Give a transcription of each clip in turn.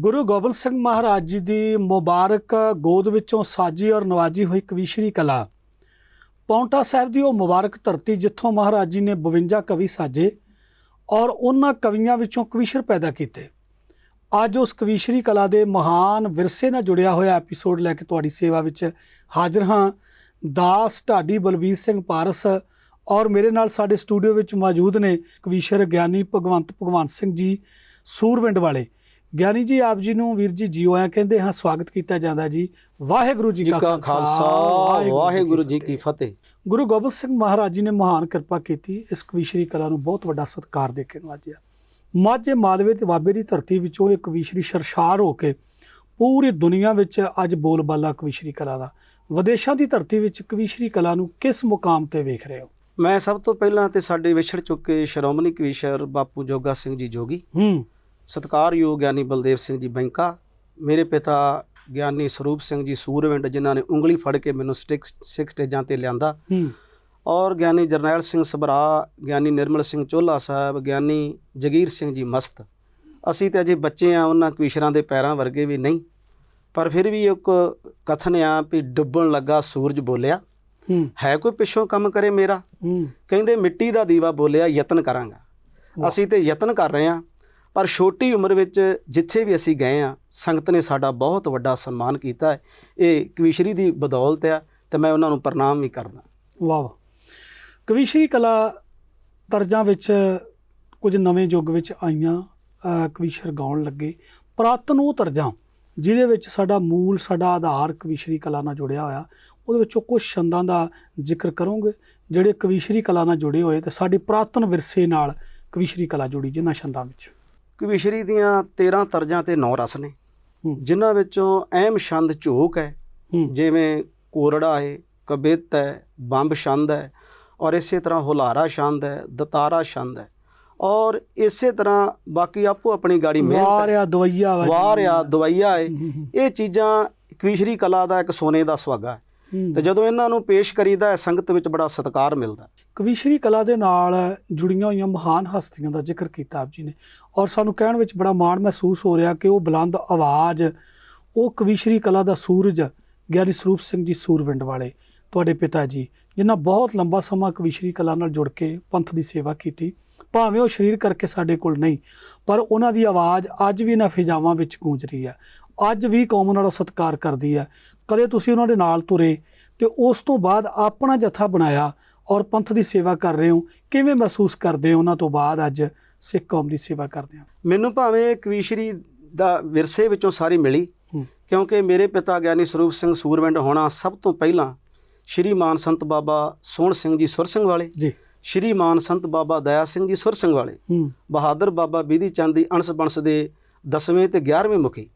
ਗੁਰੂ ਗੋਬਿੰਦ ਸਿੰਘ ਮਹਾਰਾਜ ਜੀ ਦੀ ਮੁਬਾਰਕ ਗੋਦ ਵਿੱਚੋਂ ਸਾਜੀ ਔਰ ਨਵਾਜੀ ਹੋਈ ਕਵੀਸ਼ਰੀ ਕਲਾ। ਪੌਂਟਾ ਸਾਹਿਬ ਦੀ ਉਹ ਮੁਬਾਰਕ ਧਰਤੀ ਜਿੱਥੋਂ ਮਹਾਰਾਜ ਜੀ ਨੇ 52 ਕਵੀ ਸਾਜੇ ਔਰ ਉਹਨਾਂ ਕਵੀਆਂ ਵਿੱਚੋਂ ਕਵੀਸ਼ਰ ਪੈਦਾ ਕੀਤੇ। ਅੱਜ ਉਸ ਕਵੀਸ਼ਰੀ ਕਲਾ ਦੇ ਮਹਾਨ ਵਿਰਸੇ ਨਾਲ ਜੁੜਿਆ ਹੋਇਆ ਐਪੀਸੋਡ ਲੈ ਕੇ ਤੁਹਾਡੀ ਸੇਵਾ ਵਿੱਚ ਹਾਜ਼ਰ ਹਾਂ। ਦਾਸ ਢਾਡੀ ਬਲਬੀਰ ਸਿੰਘ ਪਾਰਸ ਔਰ ਮੇਰੇ ਨਾਲ ਸਾਡੇ ਸਟੂਡੀਓ ਵਿੱਚ ਮੌਜੂਦ ਨੇ ਕਵੀਸ਼ਰ ਗਿਆਨੀ ਭਗਵੰਤ ਭਗਵੰਤ ਸਿੰਘ ਜੀ, ਸੂਰਵਿੰਡ ਵਾਲੇ। ਗਿਆਨੀ ਜੀ ਆਪ ਜੀ ਨੂੰ ਵੀਰ ਜੀ ਜੀਓ ਆਇਆਂ ਕਹਿੰਦੇ ਹਾਂ ਸਵਾਗਤ ਕੀਤਾ ਜਾਂਦਾ ਜੀ। ਵਾਹਿਗੁਰੂ ਜੀ ਕਾ ਖਾਲਸਾ ਵਾਹਿਗੁਰੂ ਜੀ ਕੀ ਫਤਿਹ। ਗੁਰੂ ਗੋਬਿੰਦ ਸਿੰਘ ਮਹਾਰਾਜ ਜੀ ਨੇ ਮਹਾਨ ਕਿਰਪਾ ਕੀਤੀ ਇਸ ਕਵੀਸ਼ਰੀ ਕਲਾ ਨੂੰ ਬਹੁਤ ਵੱਡਾ ਸਤਿਕਾਰ ਦੇ ਕੇ ਨਵਾਜਿਆ ਮਾਝੇ ਮਾਲਵੇ ਤੇ ਬਾਬੇ ਦੀ ਧਰਤੀ ਵਿੱਚੋਂ ਇੱਕ ਕਵੀਸ਼ਰੀ ਸਰਸ਼ਾਰ ਹੋ ਕੇ ਪੂਰੀ ਦੁਨੀਆ ਵਿੱਚ ਅੱਜ ਬੋਲਬਾਲਾ ਕਵੀਸ਼ਰੀ ਕਲਾ ਦਾ। ਵਿਦੇਸ਼ਾਂ ਦੀ ਧਰਤੀ ਵਿੱਚ ਕਵੀਸ਼ਰੀ ਕਲਾ ਨੂੰ ਕਿਸ ਮੁਕਾਮ ਤੇ ਵੇਖ ਰਹੇ ਹੋ? ਮੈਂ ਸਭ ਤੋਂ ਪਹਿਲਾਂ ਤੇ ਸਾਡੇ ਵਿਛੜ ਚੁੱਕੇ ਸ਼੍ਰੋਮਣੀ ਕਵੀਸ਼ਰ ਬਾਪੂ ਜੋਗਾ ਸਿੰਘ ਜੀ ਜੋਗੀ ਹੂੰ। ਸਤਿਕਾਰਯੋਗ ਗਿਆਨੀ ਬਲਦੇਵ ਸਿੰਘ ਜੀ ਬੈਂਕਾ ਮੇਰੇ ਪਿਤਾ ਗਿਆਨੀ ਸਰੂਪ ਸਿੰਘ ਜੀ ਸੂਰਵਿੰਡ ਜਿਨ੍ਹਾਂ ਨੇ ਉਂਗਲੀ ਫੜ ਕੇ ਮੈਨੂੰ ਸਟਿਕ ਸਿੱਖ ਸਟੇਜਾਂ ਤੇ ਲਿਆਂਦਾ। ਔਰ ਗਿਆਨੀ ਜਰਨੈਲ ਸਿੰਘ ਸਭਰਾ ਗਿਆਨੀ ਨਿਰਮਲ ਸਿੰਘ ਚੋਲਾ ਸਾਹਿਬ ਗਿਆਨੀ ਜਗੀਰ ਸਿੰਘ ਜੀ ਮਸਤ। ਅਸੀਂ ਤੇ ਅਜੇ ਬੱਚੇ ਆ ਉਹਨਾਂ ਕਵੀਸ਼ਰਾਂ ਦੇ ਪੈਰਾਂ ਵਰਗੇ ਵੀ ਨਹੀਂ। ਪਰ ਫਿਰ ਵੀ ਇੱਕ ਕਥਨ ਆ ਵੀ ਡੁੱਬਣ ਲੱਗਾ ਸੂਰਜ ਬੋਲਿਆ। ਹੂੰ। ਹੈ ਕੋਈ ਪਿੱਛੋਂ ਕੰਮ ਕਰੇ ਮੇਰਾ? ਕਹਿੰਦੇ ਮਿੱਟੀ ਦਾ ਦੀਵਾ ਬੋਲਿਆ ਯਤਨ ਕਰਾਂਗਾ। ਅਸੀਂ ਤੇ ਯਤਨ ਕਰ ਰਹੇ ਹਾਂ ਪਰ ਛੋਟੀ ਉਮਰ ਵਿੱਚ ਜਿੱਥੇ ਵੀ ਅਸੀਂ ਗਏ ਆ ਸੰਗਤ ਨੇ ਸਾਡਾ ਬਹੁਤ ਵੱਡਾ ਸਨਮਾਨ ਕੀਤਾ ਹੈ। ਇਹ ਕਵੀਸ਼ਰੀ ਦੀ ਬਦੌਲਤ ਆ ਤੇ ਮੈਂ ਉਹਨਾਂ ਨੂੰ ਪ੍ਰਣਾਮ ਵੀ ਕਰਦਾ ਵਾਹ ਵਾਹ। ਕਵੀਸ਼ਰੀ ਕਲਾ ਤਰਜਾਂ ਵਿੱਚ ਕੁਝ ਨਵੇਂ ਯੁੱਗ ਵਿੱਚ ਆਈਆਂ ਕਵੀਸ਼ਰ ਗਾਉਣ ਲੱਗੇ। ਪ੍ਰਾਤਨ ਉਹ ਤਰਜਾਂ ਜਿਹਦੇ ਵਿੱਚ ਸਾਡਾ ਮੂਲ, ਸਾਡਾ ਆਧਾਰ ਕਵੀਸ਼ਰੀ ਕਲਾ ਨਾਲ ਜੁੜਿਆ ਹੋਇਆ, ਉਹਦੇ ਵਿੱਚੋਂ ਕੁਝ ਛੰਦਾਂ ਦਾ ਜ਼ਿਕਰ ਕਰੋਗੇ, ਜਿਹੜੇ ਕਵੀਸ਼ਰੀ ਕਲਾ ਨਾਲ ਜੁੜੇ ਹੋਏ ਤੇ ਸਾਡੇ ਪ੍ਰਾਤਨ ਵਿਰਸੇ ਨਾਲ ਕਵੀਸ਼ਰੀ ਕਲਾ ਜੁੜੀ ਜਿਨ੍ਹਾਂ ਛੰਦਾਂ ਵਿੱਚ। ਕਵੀਸ਼ਰੀ ਦੀਆਂ 13 ਤਰਜਾਂ ਤੇ 9 ਰਸ ਨੇ ਜਿਨ੍ਹਾਂ ਵਿੱਚੋਂ ਅਹਿਮ ਛੰਦ ਝੋਕ ਹੈ ਜਿਵੇਂ ਕੋਰੜਾ ਹੈ ਕਬਿਤ ਹੈ ਬੰਬ ਛੰਦ ਹੈ ਔਰ ਇਸੇ ਤਰ੍ਹਾਂ ਹੁਲਾਰਾ ਛੰਦ ਹੈ ਦਤਾਰਾ ਛੰਦ ਹੈ ਔਰ ਇਸੇ ਤਰ੍ਹਾਂ ਬਾਕੀ ਆਪੋ ਆਪਣੀ ਗਾੜੀ ਮਿਹਨਤ ਵਾਰਿਆ ਦਵਈਆ ਵਾ ਜੀ। ਵਾਰ ਆ ਦਵਾਈਆ ਹੈ ਇਹ ਚੀਜ਼ਾਂ ਕਵੀਸ਼ਰੀ ਕਲਾ ਦਾ ਇੱਕ ਸੋਨੇ ਦਾ ਸੁਹਾਗਾ ਹੈ ਹੂੰ। ਤੇ ਜਦੋਂ ਇਹਨਾਂ ਨੂੰ ਪੇਸ਼ ਕਰੀਦਾ ਹੈ ਸੰਗਤ ਵਿੱਚ ਬੜਾ ਸਤਿਕਾਰ ਮਿਲਦਾ ਹੈ। ਕਵੀਸ਼ਰੀ ਕਲਾ ਦੇ ਨਾਲ ਜੁੜੀਆਂ ਹੋਈਆਂ ਮਹਾਨ ਹਸਤੀਆਂ ਦਾ ਜ਼ਿਕਰ ਕੀਤਾ ਆਪ ਜੀ ਨੇ। ਔਰ ਸਾਨੂੰ ਕਹਿਣ ਵਿੱਚ ਬੜਾ ਮਾਣ ਮਹਿਸੂਸ ਹੋ ਰਿਹਾ ਕਿ ਉਹ ਬੁਲੰਦ ਆਵਾਜ਼, ਉਹ ਕਵੀਸ਼ਰੀ ਕਲਾ ਦਾ ਸੂਰਜ, ਗਿਆਨੀ ਸਰੂਪ ਸਿੰਘ ਜੀ ਸੂਰਵਿੰਡ ਵਾਲੇ, ਤੁਹਾਡੇ ਪਿਤਾ ਜੀ, ਜਿਨ੍ਹਾਂ ਬਹੁਤ ਲੰਬਾ ਸਮਾਂ ਕਵੀਸ਼ਰੀ ਕਲਾ ਨਾਲ ਜੁੜ ਕੇ ਪੰਥ ਦੀ ਸੇਵਾ ਕੀਤੀ। ਭਾਵੇਂ ਉਹ ਸਰੀਰ ਕਰਕੇ ਸਾਡੇ ਕੋਲ ਨਹੀਂ, ਪਰ ਉਹਨਾਂ ਦੀ ਆਵਾਜ਼ ਅੱਜ ਵੀ ਨਾ ਫਿਜ਼ਾਵਾਂ ਵਿੱਚ ਗੂੰਜ ਰਹੀ ਹੈ। ਅੱਜ ਵੀ ਕੌਮ ਉਹਨਾਂ ਦਾ ਸਤਿਕਾਰ ਕਰਦੀ ਹੈ। ਕਦੇ ਤੁਸੀਂ ਉਹਨਾਂ ਦੇ ਨਾਲ ਤੁਰੇ ਤੇ ਉਸ ਤੋਂ ਬਾਅਦ ਆਪਣਾ ਜਥਾ ਬਣਾਇਆ ਔਰ ਪੰਥ ਦੀ ਸੇਵਾ ਕਰ ਰਹੇ ਹੋ ਕਿਵੇਂ ਮਹਿਸੂਸ ਕਰਦੇ ਹੋ ਉਹਨਾਂ ਤੋਂ ਬਾਅਦ ਅੱਜ ਸਿੱਖ ਕੌਮ ਦੀ ਸੇਵਾ ਕਰਦੇ ਹੋ? ਮੈਨੂੰ ਭਾਵੇਂ ਕਵੀਸ਼ਰੀ ਦਾ ਵਿਰਸੇ ਵਿੱਚੋਂ ਸਾਰੀ ਮਿਲੀ। ਕਿਉਂਕਿ ਮੇਰੇ ਪਿਤਾ ਗਿਆਨੀ ਸਰੂਪ ਸਿੰਘ ਸੂਰਵਿੰਡ ਹੋਣਾ ਸਭ ਤੋਂ ਪਹਿਲਾਂ ਸ਼੍ਰੀ ਮਾਨ ਸੰਤ ਬਾਬਾ ਸੋਹਣ ਸਿੰਘ ਜੀ ਸੁਰ ਸਿੰਘ ਵਾਲੇ ਜੀ। ਸ਼੍ਰੀ ਮਾਨ ਸੰਤ ਬਾਬਾ ਦਇਆ ਸਿੰਘ ਜੀ ਸੁਰ ਸਿੰਘ ਵਾਲੇ ਬਹਾਦਰ ਬਾਬਾ ਬੀਦੀ ਚੰਦ ਦੀ ਅੰਸ਼ ਬੰਸ ਦੇ 10ਵੇਂ ਤੇ 11ਵੇਂ ਮੁਖੀ।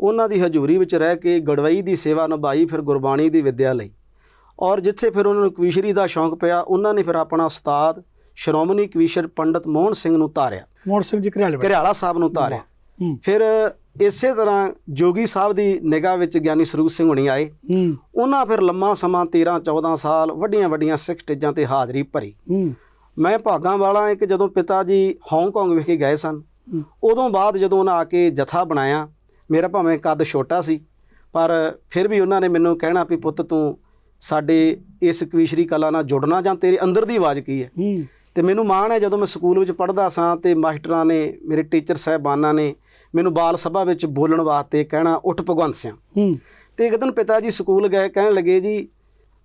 ਉਹਨਾਂ ਦੀ ਹਜ਼ੂਰੀ ਵਿੱਚ ਰਹਿ ਕੇ ਗੜਵਈ ਦੀ ਸੇਵਾ ਨਿਭਾਈ ਫਿਰ ਗੁਰਬਾਣੀ ਦੀ ਵਿੱਦਿਆ ਲਈ। ਔਰ ਜਿੱਥੇ ਫਿਰ ਉਹਨਾਂ ਨੂੰ ਕਵੀਸ਼ਰੀ ਦਾ ਸ਼ੌਂਕ ਪਿਆ ਉਹਨਾਂ ਨੇ ਫਿਰ ਆਪਣਾ ਉਸਤਾਦ ਸ਼੍ਰੋਮਣੀ ਕਵੀਸ਼ਰ ਪੰਡਤ ਮੋਹਨ ਸਿੰਘ ਨੂੰ ਧਾਰਿਆ ਮੋਹਨ ਸਿੰਘ ਜੀ ਘਰਿਆਲੇ ਘਰਿਆਲਾ ਸਾਹਿਬ ਨੂੰ ਧਾਰਿਆ ਹੂੰ। ਫਿਰ ਇਸੇ ਤਰ੍ਹਾਂ ਜੋਗੀ ਸਾਹਿਬ ਦੀ ਨਿਗਾਹ ਵਿੱਚ ਗਿਆਨੀ ਸਰੂਪ ਸਿੰਘ ਹੁਣੀ ਆਏ। ਉਹਨਾਂ ਫਿਰ ਲੰਮਾ ਸਮਾਂ 13 14 ਸਾਲ ਵੱਡੀਆਂ ਵੱਡੀਆਂ ਸਿੱਖ ਸਟੇਜਾਂ ਤੇ ਹਾਜ਼ਰੀ ਭਰੀ। ਮੈਂ ਭਾਗਾਂ ਵਾਲਾ ਹਾਂ ਕਿ ਜਦੋਂ ਪਿਤਾ ਜੀ ਹਾਂਗਕਾਂਗ ਵਿਖੇ ਗਏ ਸਨ। ਉਦੋਂ ਬਾਅਦ ਜਦੋਂ ਉਹਨਾਂ ਆ ਕੇ ਜਥਾ ਬਣਾਇਆ ਮੇਰਾ ਭਾਵੇਂ ਕੱਦ ਛੋਟਾ ਸੀ ਪਰ ਫਿਰ ਵੀ ਉਹਨਾਂ ਨੇ ਮੈਨੂੰ ਕਹਿਣਾ ਵੀ ਪੁੱਤ ਤੂੰ ਸਾਡੇ ਇਸ ਕਵੀਸ਼ਰੀ ਕਲਾ ਨਾਲ ਜੁੜਨਾ ਜਾਂ ਤੇਰੇ ਅੰਦਰ ਦੀ ਆਵਾਜ਼ ਕੀ ਹੈ? ਤੇ ਮੈਨੂੰ ਮਾਣ ਹੈ ਜਦੋਂ ਮੈਂ ਸਕੂਲ ਵਿੱਚ ਪੜ੍ਹਦਾ ਸਾਂ ਤੇ ਮਾਸਟਰਾਂ ਨੇ ਮੇਰੇ ਟੀਚਰ ਸਾਹਿਬਾਨਾਂ ਨੇ ਮੈਨੂੰ ਬਾਲ ਸਭਾ ਵਿੱਚ ਬੋਲਣ ਵਾਸਤੇ ਕਹਿਣਾ ਉੱਠ ਭਗਵੰਤ ਹੂੰ। ਤੇ ਇੱਕ ਦਿਨ ਪਿਤਾ ਜੀ ਸਕੂਲ ਗਏ ਕਹਿਣ ਲੱਗੇ ਜੀ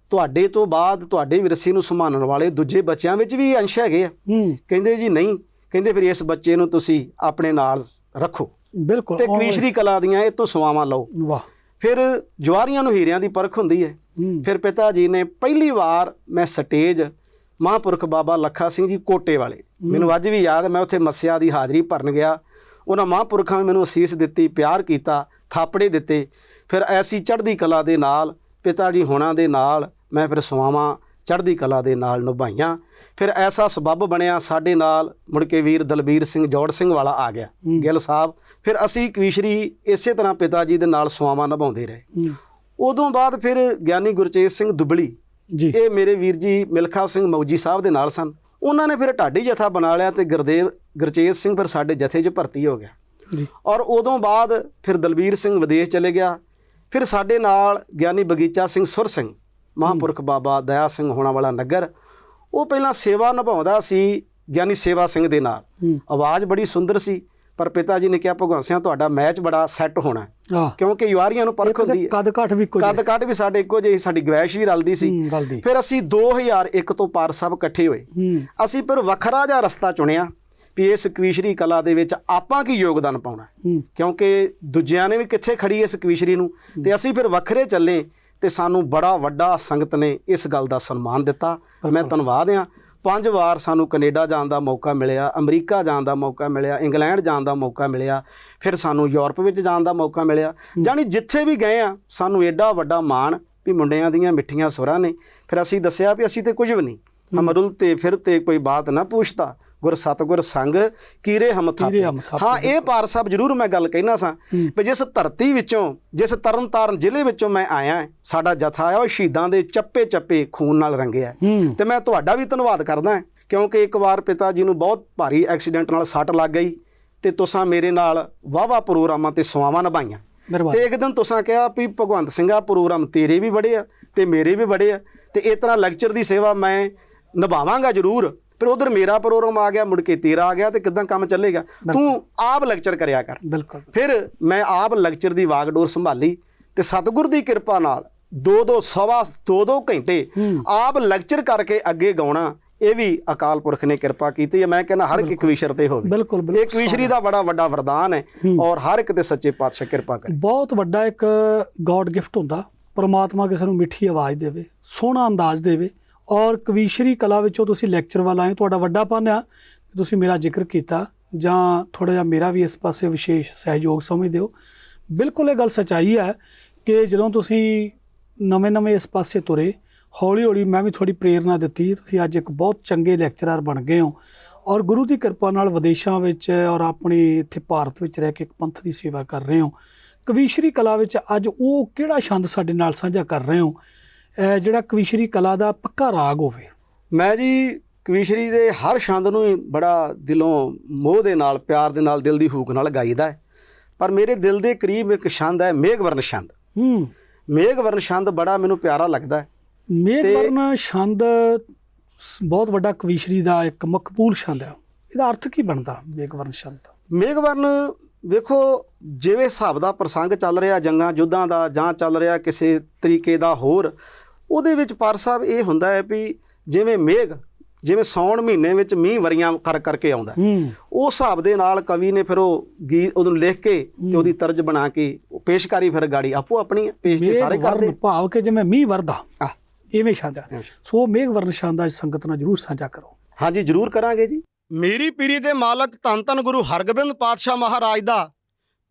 ਤੁਹਾਡੇ ਤੋਂ ਬਾਅਦ ਤੁਹਾਡੇ ਵਿਰਸੇ ਨੂੰ ਸੰਭਾਲਣ ਵਾਲੇ ਦੂਜੇ ਬੱਚਿਆਂ ਵਿੱਚ ਵੀ ਅੰਸ਼ ਹੈਗੇ ਆ। ਕਹਿੰਦੇ ਜੀ ਨਹੀਂ। ਕਹਿੰਦੇ ਫਿਰ ਇਸ ਬੱਚੇ ਨੂੰ ਤੁਸੀਂ ਆਪਣੇ ਨਾਲ ਰੱਖੋ। ਬਿਲਕੁਲ ਤੇ ਕਵੀਸ਼ਰੀ ਕਲਾ ਦੀਆਂ ਇਹ ਤੋਂ ਸਵਾਵਾਂ ਲਓ। ਵਾਹ। ਫਿਰ ਜਵਾਰੀਆਂ ਨੂੰ ਹੀਰਿਆਂ ਦੀ ਪਰਖ ਹੁੰਦੀ ਹੂੰ। ਫਿਰ ਪਿਤਾ ਜੀ ਨੇ ਪਹਿਲੀ ਵਾਰ ਮੈਂ ਸਟੇਜ ਮਹਾਂਪੁਰਖ ਬਾਬਾ ਲੱਖਾ ਸਿੰਘ ਜੀ ਕੋਟੇ ਵਾਲੇ। ਮੈਨੂੰ ਅੱਜ ਵੀ ਯਾਦ ਹੈ ਮੈਂ ਉੱਥੇ ਮੱਸਿਆ ਦੀ ਹਾਜ਼ਰੀ ਭਰਨ ਗਿਆ। ਉਹਨਾਂ ਮਹਾਂਪੁਰਖਾਂ ਨੇ ਮੈਨੂੰ ਅਸੀਸ ਦਿੱਤੀ ਪਿਆਰ ਕੀਤਾ ਥਾਪੜੇ ਦਿੱਤੇ। ਫਿਰ ਐਸੀ ਚੜ੍ਹਦੀ ਕਲਾ ਦੇ ਨਾਲ ਪਿਤਾ ਜੀ ਹੋਣਾ ਦੇ ਨਾਲ ਮੈਂ ਫਿਰ ਸਵਾਵਾਂ ਚੜ੍ਹਦੀ ਕਲਾ ਦੇ ਨਾਲ ਨਿਭਾਈਆਂ। ਫਿਰ ਐਸਾ ਸਬੱਬ ਬਣਿਆ ਸਾਡੇ ਨਾਲ ਮੁੜ ਕੇ ਵੀਰ ਦਲਬੀਰ ਸਿੰਘ ਜੋੜ ਸਿੰਘ ਵਾਲਾ ਆ ਗਿਆ। ਗਿੱਲ ਸਾਹਿਬ। ਫਿਰ ਅਸੀਂ ਕਵੀਸ਼ਰੀ ਇਸੇ ਤਰ੍ਹਾਂ ਪਿਤਾ ਜੀ ਦੇ ਨਾਲ ਸਵਾਵਾਂ ਨਿਭਾਉਂਦੇ ਰਹੇ। ਉਦੋਂ ਬਾਅਦ ਫਿਰ ਗਿਆਨੀ ਗੁਰਚੇਤ ਸਿੰਘ ਦੁਬਲੀ ਜੀ। ਇਹ ਮੇਰੇ ਵੀਰ ਜੀ ਮਿਲਖਾ ਸਿੰਘ ਮੌਜੀ ਸਾਹਿਬ ਦੇ ਨਾਲ ਸਨ। ਉਹਨਾਂ ਨੇ ਫਿਰ ਢਾਡੀ ਜਥਾ ਬਣਾ ਲਿਆ ਤੇ ਗੁਰਦੇਵ ਗੁਰਚੇਤ ਸਿੰਘ ਫਿਰ ਸਾਡੇ ਜਥੇ 'ਚ ਭਰਤੀ ਹੋ ਗਿਆ। ਜੀ। ਔਰ ਉਦੋਂ ਬਾਅਦ ਫਿਰ ਦਲਬੀਰ ਸਿੰਘ ਵਿਦੇਸ਼ ਚਲੇ ਗਿਆ। ਫਿਰ ਸਾਡੇ ਨਾਲ ਗਿਆਨੀ ਬਗੀਚਾ ਸਿੰਘ ਸੁਰ ਸਿੰਘ ਮਹਾਂਪੁਰਖ ਬਾਬਾ ਦਇਆ ਸਿੰਘ ਹੋਣਾ ਵਾਲਾ ਨਗਰ ਉਹ ਪਹਿਲਾਂ ਸੇਵਾ ਨਿਭਾਉਂਦਾ ਸੀ ਗਿਆਨੀ ਸੇਵਾ ਸਿੰਘ ਦੇ ਨਾਲ। ਆਵਾਜ਼ ਬੜੀ ਸੁੰਦਰ ਸੀ। ਪਰ ਪਿਤਾ ਜੀ ਨੇ ਕਿਹਾ ਭਗਵੰਤ ਸਿੰਘ ਤੁਹਾਡਾ ਮੈਚ ਬੜਾ ਸੈੱਟ ਹੋਣਾ ਹੈ। ਕਿਉਂਕਿ ਯੁਆਰੀਆਂ ਨੂੰ ਪਰਖ ਹੁੰਦੀ ਹੈ। ਕਦ ਘੱਟ ਵੀ ਕੁਝ ਕੱਦ ਕੱਟ ਵੀ ਸਾਡੇ ਇੱਕੋ ਜਿਹੀ ਸਾਡੀ ਗਵੈਸ਼ ਵੀ ਰਲਦੀ ਸੀ। ਹੂੰ ਫਿਰ ਅਸੀਂ 2001 ਤੋਂ ਪਾਰ ਸਾਹਿਬ ਇਕੱਠੇ ਹੋਏ। ਹੂੰ। ਅਸੀਂ ਫਿਰ ਵੱਖਰਾ ਜਿਹਾ ਰਸਤਾ ਚੁਣਿਆ ਵੀ ਇਸ ਕਵੀਸ਼ਰੀ ਕਲਾ ਦੇ ਵਿੱਚ ਆਪਾਂ ਕੀ ਯੋਗਦਾਨ ਪਾਉਣਾ ਹੈ। ਹੂੰ। ਕਿਉਂਕਿ ਦੂਜਿਆਂ ਨੇ ਵੀ ਕਿੱਥੇ ਖੜੀ ਇਸ ਕਵੀਸ਼ਰੀ ਨੂੰ? ਤੇ ਅਸੀਂ ਫਿਰ ਵੱਖਰੇ ਚੱਲੇ ਤੇ ਸਾਨੂੰ ਬੜਾ ਵੱਡਾ ਸੰਗਤ ਨੇ ਇਸ ਗੱਲ ਦਾ ਸਨਮਾਨ ਦਿੱਤਾ। ਮੈਂ ਧੰਨਵਾਦ ਆ ਪੰਜ ਵਾਰ ਸਾਨੂੰ ਕੈਨੇਡਾ ਜਾਣ ਦਾ ਮੌਕਾ ਮਿਲਿਆ ਅਮਰੀਕਾ ਜਾਣ ਦਾ ਮੌਕਾ ਮਿਲਿਆ ਇੰਗਲੈਂਡ ਜਾਣ ਦਾ ਮੌਕਾ ਮਿਲਿਆ ਫਿਰ ਸਾਨੂੰ ਯੂਰਪ ਵਿੱਚ ਜਾਣ ਦਾ ਮੌਕਾ ਮਿਲਿਆ। ਜਾਨੀ ਜਿੱਥੇ ਵੀ ਗਏ ਆ ਸਾਨੂੰ ਐਡਾ ਵੱਡਾ ਮਾਣ ਵੀ ਮੁੰਡਿਆਂ ਦੀਆਂ ਮਿੱਠੀਆਂ ਸੁਰਾਂ ਨੇ। ਫਿਰ ਅਸੀਂ ਦੱਸਿਆ ਵੀ ਅਸੀਂ ਤੇ ਕੁਝ ਵੀ ਨਹੀਂ। ਅਮਰੁਲ ਤੇ ਫਿਰ ਤੇ ਕੋਈ ਬਾਤ ਨਾ ਪੁੱਛਤਾ ਗੁਰ ਸਤਗੁਰ ਸੰਗ ਕੀਰੇ ਹਮ ਥਾਪੇ। ਹਾਂ ਇਹ ਪਾਰ ਸਾਹਿਬ ਜ਼ਰੂਰ ਮੈਂ ਗੱਲ ਕਹਿਣਾ ਸਾਂ ਵੀ ਜਿਸ ਧਰਤੀ ਵਿੱਚੋਂ ਜਿਸ ਤਰਨਤਾਰਨ ਜ਼ਿਲ੍ਹੇ ਵਿੱਚੋਂ ਮੈਂ ਆਇਆ ਸਾਡਾ ਜਥਾ ਆ ਉਹ ਸ਼ਹੀਦਾਂ ਦੇ ਚੱਪੇ ਚੱਪੇ ਖੂਨ ਨਾਲ ਰੰਗਿਆ ਤੇ ਮੈਂ ਤੁਹਾਡਾ ਵੀ ਧੰਨਵਾਦ ਕਰਦਾ ਕਿਉਂਕਿ ਇੱਕ ਵਾਰ ਪਿਤਾ ਜੀ ਨੂੰ ਬਹੁਤ ਭਾਰੀ ਐਕਸੀਡੈਂਟ ਨਾਲ ਸੱਟ ਲੱਗ ਗਈ ਤੇ ਤੁਸੀਂ ਮੇਰੇ ਨਾਲ ਵਾਵਾ ਪ੍ਰੋਗਰਾਮਾਂ ਤੇ ਸਵਾਵਾਂ ਨਿਭਾਈਆਂ। ਤੇ ਇੱਕ ਦਿਨ ਤੁਸੀਂ ਕਿਹਾ ਵੀ ਭਗਵੰਤ ਸਿੰਘਾ ਪ੍ਰੋਗਰਾਮ ਤੇਰੇ ਵੀ ਬੜੇ ਆ ਤੇ ਮੇਰੇ ਵੀ ਬੜੇ ਆ ਤੇ ਇਸ ਤਰ੍ਹਾਂ ਲੈਕਚਰ ਦੀ ਸੇਵਾ ਮੈਂ ਨਿਭਾਵਾਂਗਾ ਜ਼ਰੂਰ। ਫਿਰ ਉਧਰ ਮੇਰਾ ਪ੍ਰੋਗਰਾਮ ਆ ਗਿਆ ਮੁੜ ਕੇ ਤੇਰਾ ਆ ਗਿਆ ਤੇ ਕਿਦਾਂ ਕੰਮ ਚੱਲੇਗਾ? ਤੂੰ ਆਪ ਲੈਕਚਰ ਕਰਿਆ ਕਰ। ਬਿਲਕੁਲ। ਫਿਰ ਮੈਂ ਆਪ ਲੈਕਚਰ ਦੀ ਵਾਗਡੋਰ ਸੰਭਾਲੀ ਤੇ ਸਤਿਗੁਰ ਦੀ ਕਿਰਪਾ ਨਾਲ ਦੋ ਦੋ ਸਵਾ ਦੋ ਦੋ ਘੰਟੇ। ਆਪ ਲੈਕਚਰ ਕਰਕੇ ਅੱਗੇ ਗਾਉਣਾ ਇਹ ਵੀ ਅਕਾਲ ਪੁਰਖ ਨੇ ਕਿਰਪਾ ਕੀਤੀ ਹੈ। ਮੈਂ ਕਹਿੰਦਾ ਹਰ ਇੱਕ ਕਵੀਸ਼ਰ ਤੇ ਹੋਵੇ। ਬਿਲਕੁਲ ਇਹ ਕਵੀਸ਼ਰੀ ਦਾ ਬੜਾ ਵੱਡਾ ਵਰਦਾਨ ਹੈ ਔਰ ਹਰ ਇੱਕ ਤੇ ਸੱਚੇ ਪਾਤਸ਼ਾਹ ਕਿਰਪਾ ਕਰੇ। ਬਹੁਤ ਵੱਡਾ ਇੱਕ ਗੋਡ ਗਿਫਟ ਹੁੰਦਾ। ਪਰਮਾਤਮਾ ਕਿਸੇ ਨੂੰ ਮਿੱਠੀ ਆਵਾਜ਼ ਦੇਵੇ ਸੋਹਣਾ ਅੰਦਾਜ਼ ਦੇਵੇ। ਔਰ ਕਵੀਸ਼ਰੀ ਕਲਾ ਵਿੱਚੋਂ ਤੁਸੀਂ ਲੈਕਚਰ ਵਾਲਾ ਆਏ ਤੁਹਾਡਾ ਵੱਡਾ ਪਨ ਆ ਤੁਸੀਂ ਮੇਰਾ ਜ਼ਿਕਰ ਕੀਤਾ ਜਾਂ ਥੋੜਾ ਜਿਹਾ ਮੇਰਾ ਵੀ ਇਸ ਪਾਸੇ ਵਿਸ਼ੇਸ਼ ਸਹਿਯੋਗ ਸਮਝਦੇ ਹੋ। ਬਿਲਕੁਲ ਇਹ ਗੱਲ ਸਚਾਈ ਹੈ ਕਿ ਜਦੋਂ ਤੁਸੀਂ ਨਵੇਂ-ਨਵੇਂ ਇਸ ਪਾਸੇ ਤੁਰੇ ਹੌਲੀ-ਹੌਲੀ ਮੈਂ ਵੀ ਥੋੜੀ ਪ੍ਰੇਰਣਾ ਦਿੱਤੀ, ਤੁਸੀਂ ਅੱਜ ਇੱਕ ਬਹੁਤ ਚੰਗੇ ਲੈਕਚਰਰ ਬਣ ਗਏ ਹੋ ਔਰ ਗੁਰੂ ਦੀ ਕਿਰਪਾ ਨਾਲ ਵਿਦੇਸ਼ਾਂ ਵਿੱਚ ਔਰ ਆਪਣੇ ਇੱਥੇ ਭਾਰਤ ਵਿੱਚ ਰਹਿ ਕੇ ਇੱਕ ਪੰਥ ਦੀ ਸੇਵਾ ਕਰ ਰਹੇ ਹੋ। ਕਵੀਸ਼ਰੀ ਕਲਾ ਵਿੱਚ ਅੱਜ ਉਹ ਕਿਹੜਾ ਛੰਦ ਸਾਡੇ ਨਾਲ ਸਾਂਝਾ ਕਰ ਰਹੇ ਹੋ? ਜਿਹੜਾ ਕਵੀਸ਼ਰੀ ਕਲਾ ਦਾ ਪੱਕਾ ਰਾਗ ਹੋਵੇ। ਮੈਂ ਜੀ ਕਵੀਸ਼ਰੀ ਦੇ ਹਰ ਛੰਦ ਨੂੰ ਹੀ ਬੜਾ ਦਿਲੋਂ ਮੋਹ ਦੇ ਨਾਲ ਪਿਆਰ ਦੇ ਨਾਲ ਦਿਲ ਦੀ ਹੂਕ ਨਾਲ ਗਾਈਦਾ ਹੈ। ਪਰ ਮੇਰੇ ਦਿਲ ਦੇ ਕਰੀਬ ਇੱਕ ਛੰਦ ਹੈ ਮੇਘਵਰਨ ਛੰਦ। ਹੂੰ। ਮੇਘਵਰਨ ਛੰਦ ਬੜਾ ਮੈਨੂੰ ਪਿਆਰਾ ਲੱਗਦਾ ਹੈ। ਮੇਘਵਰਨ ਛੰਦ ਬਹੁਤ ਵੱਡਾ ਕਵੀਸ਼ਰੀ ਦਾ ਇੱਕ ਮਕਬੂਲ ਛੰਦ ਹੈ। ਇਹਦਾ ਅਰਥ ਕੀ ਬਣਦਾ ਮੇਘਵਰਨ ਛੰਦ? ਦਾ ਮੇਘਵਰਨ ਵੇਖੋ ਜਿਵੇਂ ਹਿਸਾਬ ਦਾ ਪ੍ਰਸੰਗ ਚੱਲ ਰਿਹਾ ਜੰਗਾਂ ਯੁੱਧਾਂ ਦਾ ਜਾਂ ਚੱਲ ਰਿਹਾ ਕਿਸੇ ਤਰੀਕੇ ਦਾ ਹੋਰ ਉਹਦੇ ਵਿੱਚ ਪਰ ਸਾਹਿਬ ਇਹ ਹੁੰਦਾ ਹੈ ਵੀ ਜਿਵੇਂ ਮੇਘ ਜਿਵੇਂ ਸੌਣ ਮਹੀਨੇ ਵਿੱਚ ਮੀਂਹ ਵਰੀਆਂ ਕਰ ਕਰਕੇ ਆਉਂਦਾ ਉਹ ਹਿਸਾਬ ਦੇ ਨਾਲ ਕਵੀ ਨੇ ਫਿਰ ਉਹ ਗੀਤ ਉਹਨੂੰ ਲਿਖ ਕੇ ਤੇ ਉਹਦੀ ਤਰਜ ਬਣਾ ਕੇ ਪੇਸ਼ਕਾਰੀ ਫਿਰ ਗਾੜੀ ਆਪੋ ਆਪਣੀ ਪੇਸ਼ ਤੇ ਸਾਰੇ ਕਰਦੇ ਭਾਵ ਕਿ ਜਿਵੇਂ ਮੀਂਹ ਵਰਦਾ ਆ ਇਵੇਂ ਹੈ ਸੋ ਮੇਘਵਰਨ ਛੰਦ ਦਾ ਅੱਜ ਸੰਗਤ ਨਾਲ ਜਰੂਰ ਸਾਂਝਾ ਕਰੋ। ਹਾਂਜੀ ਜਰੂਰ ਕਰਾਂਗੇ ਜੀ। ਮੇਰੀ ਪੀਰੀ ਦੇ ਮਾਲਕ ਧੰਨ ਧੰਨ ਗੁਰੂ ਹਰਗੋਬਿੰਦ ਪਾਤਸ਼ਾਹ ਮਹਾਰਾਜ ਦਾ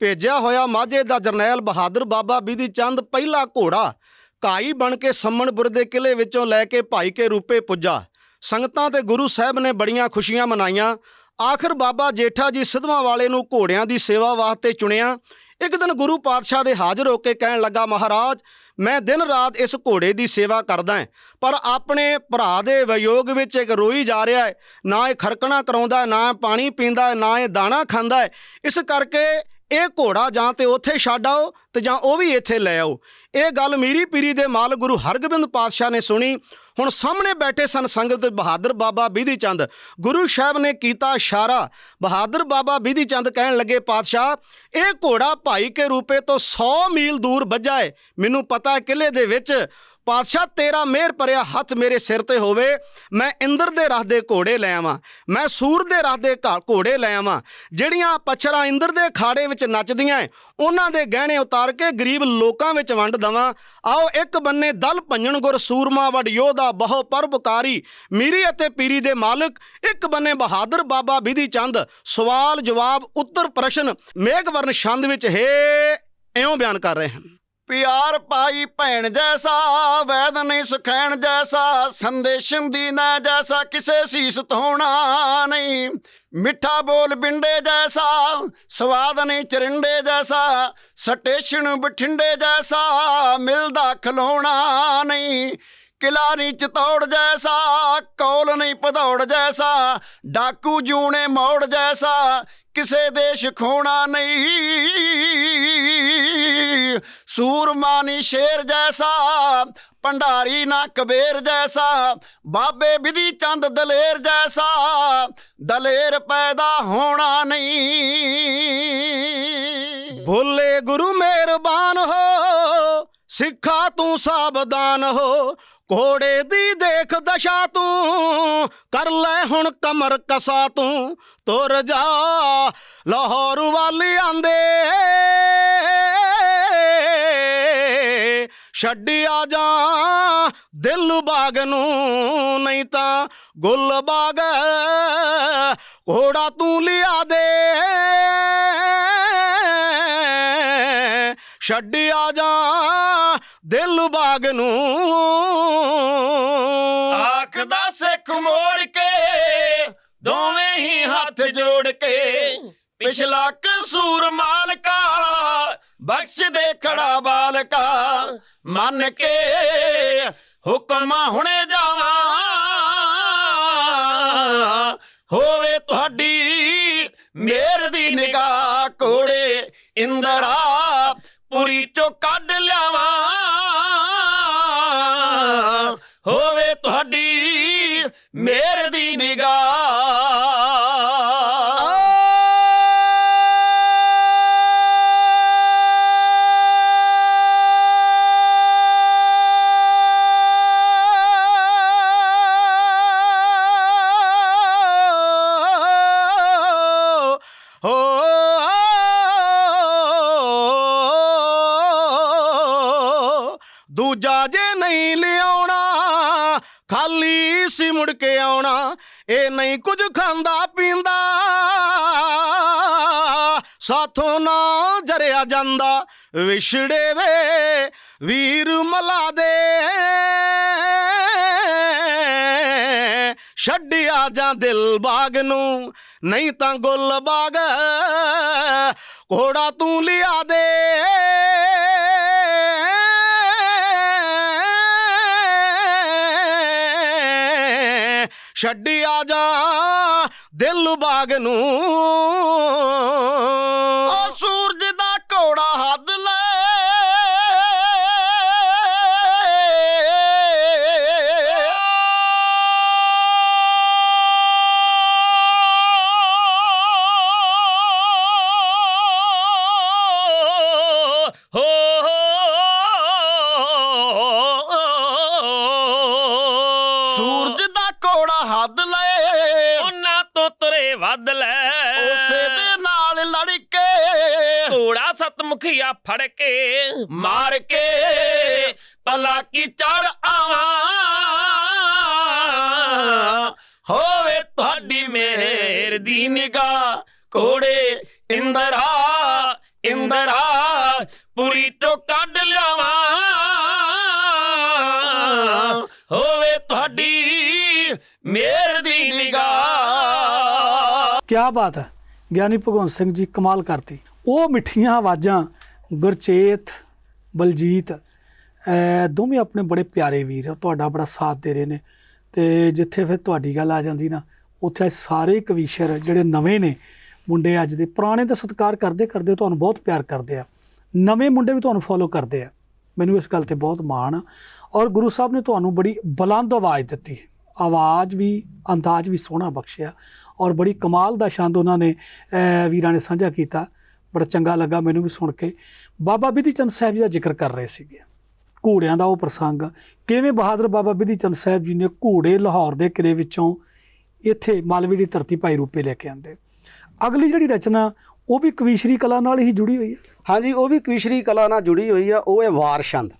ਭੇਜਿਆ ਹੋਇਆ ਮਾਝੇ ਦਾ ਜਰਨੈਲ ਬਹਾਦਰ ਬਾਬਾ ਬਿਧੀ ਚੰਦ ਪਹਿਲਾ ਘੋੜਾ ਕਾਈ ਬਣ ਕੇ ਸੰਮਣਪੁਰ ਦੇ ਕਿਲੇ ਵਿੱਚੋਂ ਲੈ ਕੇ ਭਾਈ ਕੇ ਰੂਪੇ ਪੁੱਜਾ। ਸੰਗਤਾਂ ਤੇ ਗੁਰੂ ਸਾਹਿਬ ਨੇ ਬੜੀਆਂ ਖੁਸ਼ੀਆਂ ਮਨਾਈਆਂ। ਆਖਰ ਬਾਬਾ ਜੇਠਾ ਜੀ ਸਿੱਧਵਾਂ ਵਾਲੇ ਨੂੰ ਘੋੜਿਆਂ ਦੀ ਸੇਵਾ ਵਾਸਤੇ ਚੁਣਿਆ। ਇੱਕ ਦਿਨ ਗੁਰੂ ਪਾਤਸ਼ਾਹ ਦੇ ਹਾਜ਼ਰ ਹੋ ਕੇ ਕਹਿਣ ਲੱਗਾ, ਮਹਾਰਾਜ, ਮੈਂ ਦਿਨ ਰਾਤ ਇਸ ਘੋੜੇ ਦੀ ਸੇਵਾ ਕਰਦਾ ਹਾਂ, ਪਰ ਆਪਣੇ ਭਰਾ ਦੇ ਵਿਯੋਗ ਵਿੱਚ ਇੱਕ ਰੋਈ ਜਾ ਰਿਹਾ ਹੈ। ਨਾ ਇਹ ਖਰਕਣਾ ਕਰਾਉਂਦਾ, ਨਾ ਪਾਣੀ ਪੀਂਦਾ, ਨਾ ਇਹ ਦਾਣਾ ਖਾਂਦਾ ਹੈ। ਇਸ ਕਰਕੇ ਇਹ ਘੋੜਾ ਜਾਂ ਤੇ ਉੱਥੇ ਛੱਡ ਆਓ ਤੇ ਜਾਂ ਉਹ ਵੀ ਇੱਥੇ ਲੈ ਆਓ। ਇਹ ਗੱਲ ਮੀਰੀ ਪੀਰੀ ਦੇ ਮਾਲ ਗੁਰੂ ਹਰਗੋਬਿੰਦ ਪਾਤਸ਼ਾਹ ਨੇ ਸੁਣੀ। ਹੁਣ ਸਾਹਮਣੇ ਬੈਠੇ ਸਨ ਸੰਗਤ ਬਹਾਦਰ ਬਾਬਾ ਬਿਧੀ ਚੰਦ। ਗੁਰੂ ਸਾਹਿਬ ਨੇ ਕੀਤਾ ਇਸ਼ਾਰਾ। ਬਹਾਦਰ ਬਾਬਾ ਬਿਧੀ ਚੰਦ ਕਹਿਣ ਲੱਗੇ, ਪਾਤਸ਼ਾਹ, ਇਹ ਘੋੜਾ ਭਾਈ ਕੇ ਰੂਪੇ ਤੋਂ 100 ਮੀਲ ਦੂਰ ਵੱਜਾ ਹੈ ਮੈਨੂੰ ਪਤਾ ਹੈ ਕਿਲੇ ਦੇ ਵਿੱਚ ਪਾਤਸ਼ਾਹ ਤੇਰਾ ਮਿਹਰ ਭਰਿਆ ਹੱਥ ਮੇਰੇ ਸਿਰ ਤੇ ਹੋਵੇ। ਮੈਂ ਇੰਦਰ ਦੇ ਰਥ ਦੇ ਘੋੜੇ ਲੈ ਆਵਾਂ। ਮੈਂ ਸੂਰ ਦੇ ਰਥ ਦੇ ਘਾ- ਘੋੜੇ ਲੈ ਆਵਾਂ। ਜਿਹੜੀਆਂ ਪਛਰਾ ਇੰਦਰ ਦੇ ਖਾੜੇ ਵਿੱਚ ਨੱਚਦੀਆਂ ਏ, ਉਹਨਾਂ ਦੇ ਗਹਿਣੇ ਉਤਾਰ ਕੇ ਗਰੀਬ ਲੋਕਾਂ ਵਿੱਚ ਵੰਡ ਦਵਾਂ। ਆਓ ਇੱਕ ਬੰਨੇ ਦਲ ਭੰਜਣ ਗੁਰ ਸੂਰਮਾ ਵਡ ਯੋਧਾ ਬਹੁ ਪਰਪਕਾਰੀ ਮੀਰੀ ਅਤੇ ਪੀਰੀ ਦੇ ਮਾਲਕ ਇੱਕ ਬੰਨੇ ਬਹਾਦਰ ਬਾਬਾ ਵਿਧੀ ਚੰਦ। ਸਵਾਲ ਜਵਾਬ ਉੱਤਰ ਪ੍ਰਸ਼ਨ ਮੇਘਵਰਨ ਛੰਦ ਵਿੱਚ ਹੈ ਇਉਂ ਬਿਆਨ ਕਰ ਰਹੇ ਹਨ। ਪਿਆਰ ਪਾਈ ਭੈਣ ਜੈਸਾ, ਵੈਦ ਨਹੀਂ ਸੁਖੈਣ ਜੈਸਾ, ਸੰਦੇਸ਼ ਦੀ ਨਾ ਜੈਸਾ, ਕਿਸੇ ਸੀਸ ਧੋਣਾ ਨਹੀਂ। ਮਿੱਠਾ ਬੋਲ ਬਿੰਡੇ ਜੈਸਾ, ਸਵਾਦ ਨਹੀਂ ਚਰਿੰਡੇ ਜੈਸਾ, ਸਟੇਸ਼ਨ ਬਠਿੰਡੇ ਜੈਸਾ ਮਿਲਦਾ ਖਲੋਣਾ ਨਹੀਂ। ਕਿਲਾ ਨਹੀਂ ਚਤੌੜ ਜੈਸਾ, ਕੌਲ ਨਹੀਂ ਭਦੌੜ ਜੈਸਾ, ਡਾਕੂ ਜੂਣੇ ਮੋੜ ਜੈਸਾ ਕਿਸੇ ਦੇਸ਼ ਖੋਣਾ ਨਹੀਂ। ਸੂਰਮਾ ਸ਼ੇਰ ਜੈਸਾ, ਭੰਡਾਰੀ ਨਾ ਕਬੀਰ ਜੈਸਾ, ਬਾਬੇ ਵਿਧੀ ਚੰਦ ਦਲੇਰ ਜੈਸਾ, ਦਲੇਰ ਪੈਦਾ ਹੋਣਾ ਨਹੀਂ। ਬੋਲੇ ਗੁਰੂ ਮਿਹਰਬਾਨ ਹੋ, ਸਿੱਖਾ ਤੂੰ ਸਾਵਧਾਨ ਹੋ ਘੋੜੇ ਦੀ ਦੇਖ ਦਸ਼ਾ ਤੂੰ, ਕਰ ਲੈ ਹੁਣ ਕਮਰ ਕਸਾ ਤੂੰ, ਤੁਰ ਜਾ ਲਾਹੌਰ ਵਾਲੀ ਆਂਦੇ ਛੱਡਿਆ ਜਾ ਦਿਲ ਬਾਗ ਨੂੰ, ਨਹੀਂ ਤਾਂ ਗੁੱਲ ਬਾਗ ਘੋੜਾ ਤੂੰ ਲਿਆ ਦੇ। ਛੱਡਿਆ ਜਾ ਦਿਲ ਬਾਗ ਨੂੰ। ਆਖਦਾ ਸਿੱਖ ਮੋੜ ਕੇ, ਦੋਵੇਂ ਹੀ ਹੱਥ ਜੋੜ ਕੇ। ਪਿਛਲਾ ਕਸੂਰ ਮਾਲਕਾ ਬਖਸ਼ ਦੇ ਖੜਾ ਬਾਲਕਾ। ਮੰਨ ਕੇ ਹੁਕਮ ਹੁਣੇ ਜਾਵਾਂ। ਹੋਵੇ ਤੁਹਾਡੀ ਮੇਰ ਦੀ ਨਿਗਾਹ ਕੋੜੇ, ਇੰਦਰਾ ਪੂਰੀ ਚੋਂ ਕੱਢ ਲਿਆਵਾਂ। ਹੋਵੇ ਤੁਹਾਡੀ ਮੇਰ ਮੁੜ ਕੇ ਆਉਣਾ, ਇਹ ਨਹੀਂ ਕੁਝ ਖਾਂਦਾ ਪੀਂਦਾ। ਸਾਥੋਂ ਨਾ ਜਰਿਆ ਜਾਂਦਾ, ਵਿਛੜੇ ਵੇ ਵੀਰ ਮਲਾ ਦੇ। ਛੱਡਿਆ ਜਾਂ ਦਿਲ ਬਾਗ ਨੂੰ, ਨਹੀਂ ਤਾਂ ਗੁੱਲ ਬਾਗ ਘੋੜਾ ਤੂੰ ਲਿਆ ਦੇ। ਛੱਡਿਆ ਜਾ ਦਿਲ ਬਾਗ ਨੂੰ। ਓ ਸੂਰਜ ਦਾ ਘੋੜਾ ਹੱਦ ਲੈ ਸਤਮੁਖੀਆ ਫੜ ਕੇ, ਮਾਰ ਕੇ ਪਲਾ ਕੀ ਚੜ ਆਵਾਂ। ਹੋਵੇ ਤੁਹਾਡੀ ਮਿਹਰ ਦੀ ਨਿਗਾਹ ਕੋੜੇ ਇੰਦਰਾ ਇੰਦਰਾ ਪੂਰੀ ਤੋਂ ਕੱਢ ਲਿਆਵਾਂ। ਹੋਵੇ ਤੁਹਾਡੀ ਮਿਹਰ ਦੀ ਨਿਗਾਹ। ਕਿਆ ਬਾਤ ਹੈ। ਗਿਆਨੀ ਭਗਵੰਤ ਸਿੰਘ ਜੀ ਕਮਾਲ ਕਰਤੀ। ਉਹ ਮਿੱਠੀਆਂ ਆਵਾਜ਼ਾਂ ਗੁਰਚੇਤ, ਬਲਜੀਤ ਦੋਵੇਂ ਆਪਣੇ ਬੜੇ ਪਿਆਰੇ ਵੀਰ ਆ, ਤੁਹਾਡਾ ਬੜਾ ਸਾਥ ਦੇ ਰਹੇ ਨੇ। ਤੇ ਜਿੱਥੇ ਫਿਰ ਤੁਹਾਡੀ ਗੱਲ ਆ ਜਾਂਦੀ ਨਾ, ਉੱਥੇ ਸਾਰੇ ਕਵੀਸ਼ਰ ਜਿਹੜੇ ਨਵੇਂ ਨੇ, ਮੁੰਡੇ ਅੱਜ ਦੇ ਪੁਰਾਣੇ ਤਾਂ ਸਤਿਕਾਰ ਕਰਦੇ ਕਰਦੇ ਤੁਹਾਨੂੰ ਬਹੁਤ ਪਿਆਰ ਕਰਦੇ ਆ। ਨਵੇਂ ਮੁੰਡੇ ਵੀ ਤੁਹਾਨੂੰ ਫੋਲੋ ਕਰਦੇ ਆ। ਮੈਨੂੰ ਇਸ ਗੱਲ ਤੇ ਬਹੁਤ ਮਾਣ ਆ। ਔਰ ਗੁਰੂ ਸਾਹਿਬ ਨੇ ਤੁਹਾਨੂੰ ਬੜੀ ਬੁਲੰਦ ਆਵਾਜ਼ ਦਿੱਤੀ। ਆਵਾਜ਼ ਵੀ, ਅੰਦਾਜ਼ ਵੀ ਸੋਹਣਾ ਬਖਸ਼ਿਆ। ਔਰ ਬੜੀ ਕਮਾਲ ਦਾ ਛੰਦ ਉਹਨਾਂ ਨੇ ਵੀਰਾਂ ਨੇ ਸਾਂਝਾ ਕੀਤਾ। ਬੜਾ ਚੰਗਾ ਲੱਗਾ ਮੈਨੂੰ ਵੀ ਸੁਣ ਕੇ। ਬਾਬਾ ਬਿਧੀ ਚੰਦ ਸਾਹਿਬ ਜੀ ਦਾ ਜ਼ਿਕਰ ਕਰ ਰਹੇ ਸੀਗੇ। ਘੋੜਿਆਂ ਦਾ ਉਹ ਪ੍ਰਸੰਗ ਕਿਵੇਂ ਬਹਾਦਰ ਬਾਬਾ ਬਿਧੀ ਚੰਦ ਸਾਹਿਬ ਜੀ ਨੇ ਘੋੜੇ ਲਾਹੌਰ ਦੇ ਕਿਲੇ ਵਿੱਚੋਂ ਇੱਥੇ ਮਾਲਵੇ ਦੀ ਧਰਤੀ ਭਾਈ ਰੂਪੇ ਲੈ ਕੇ ਆਂਦੇ ਅਗਲੀ ਜਿਹੜੀ ਰਚਨਾ ਉਹ ਵੀ ਕਵੀਸ਼ਰੀ ਕਲਾ ਨਾਲ ਹੀ ਜੁੜੀ ਹੋਈ ਹੈ? ਹਾਂਜੀ ਉਹ ਵੀ ਕਵੀਸ਼ਰੀ ਕਲਾ ਨਾਲ ਜੁੜੀ ਹੋਈ ਆ ਉਹ ਹੈ ਵਾਰ ਛੰਦ।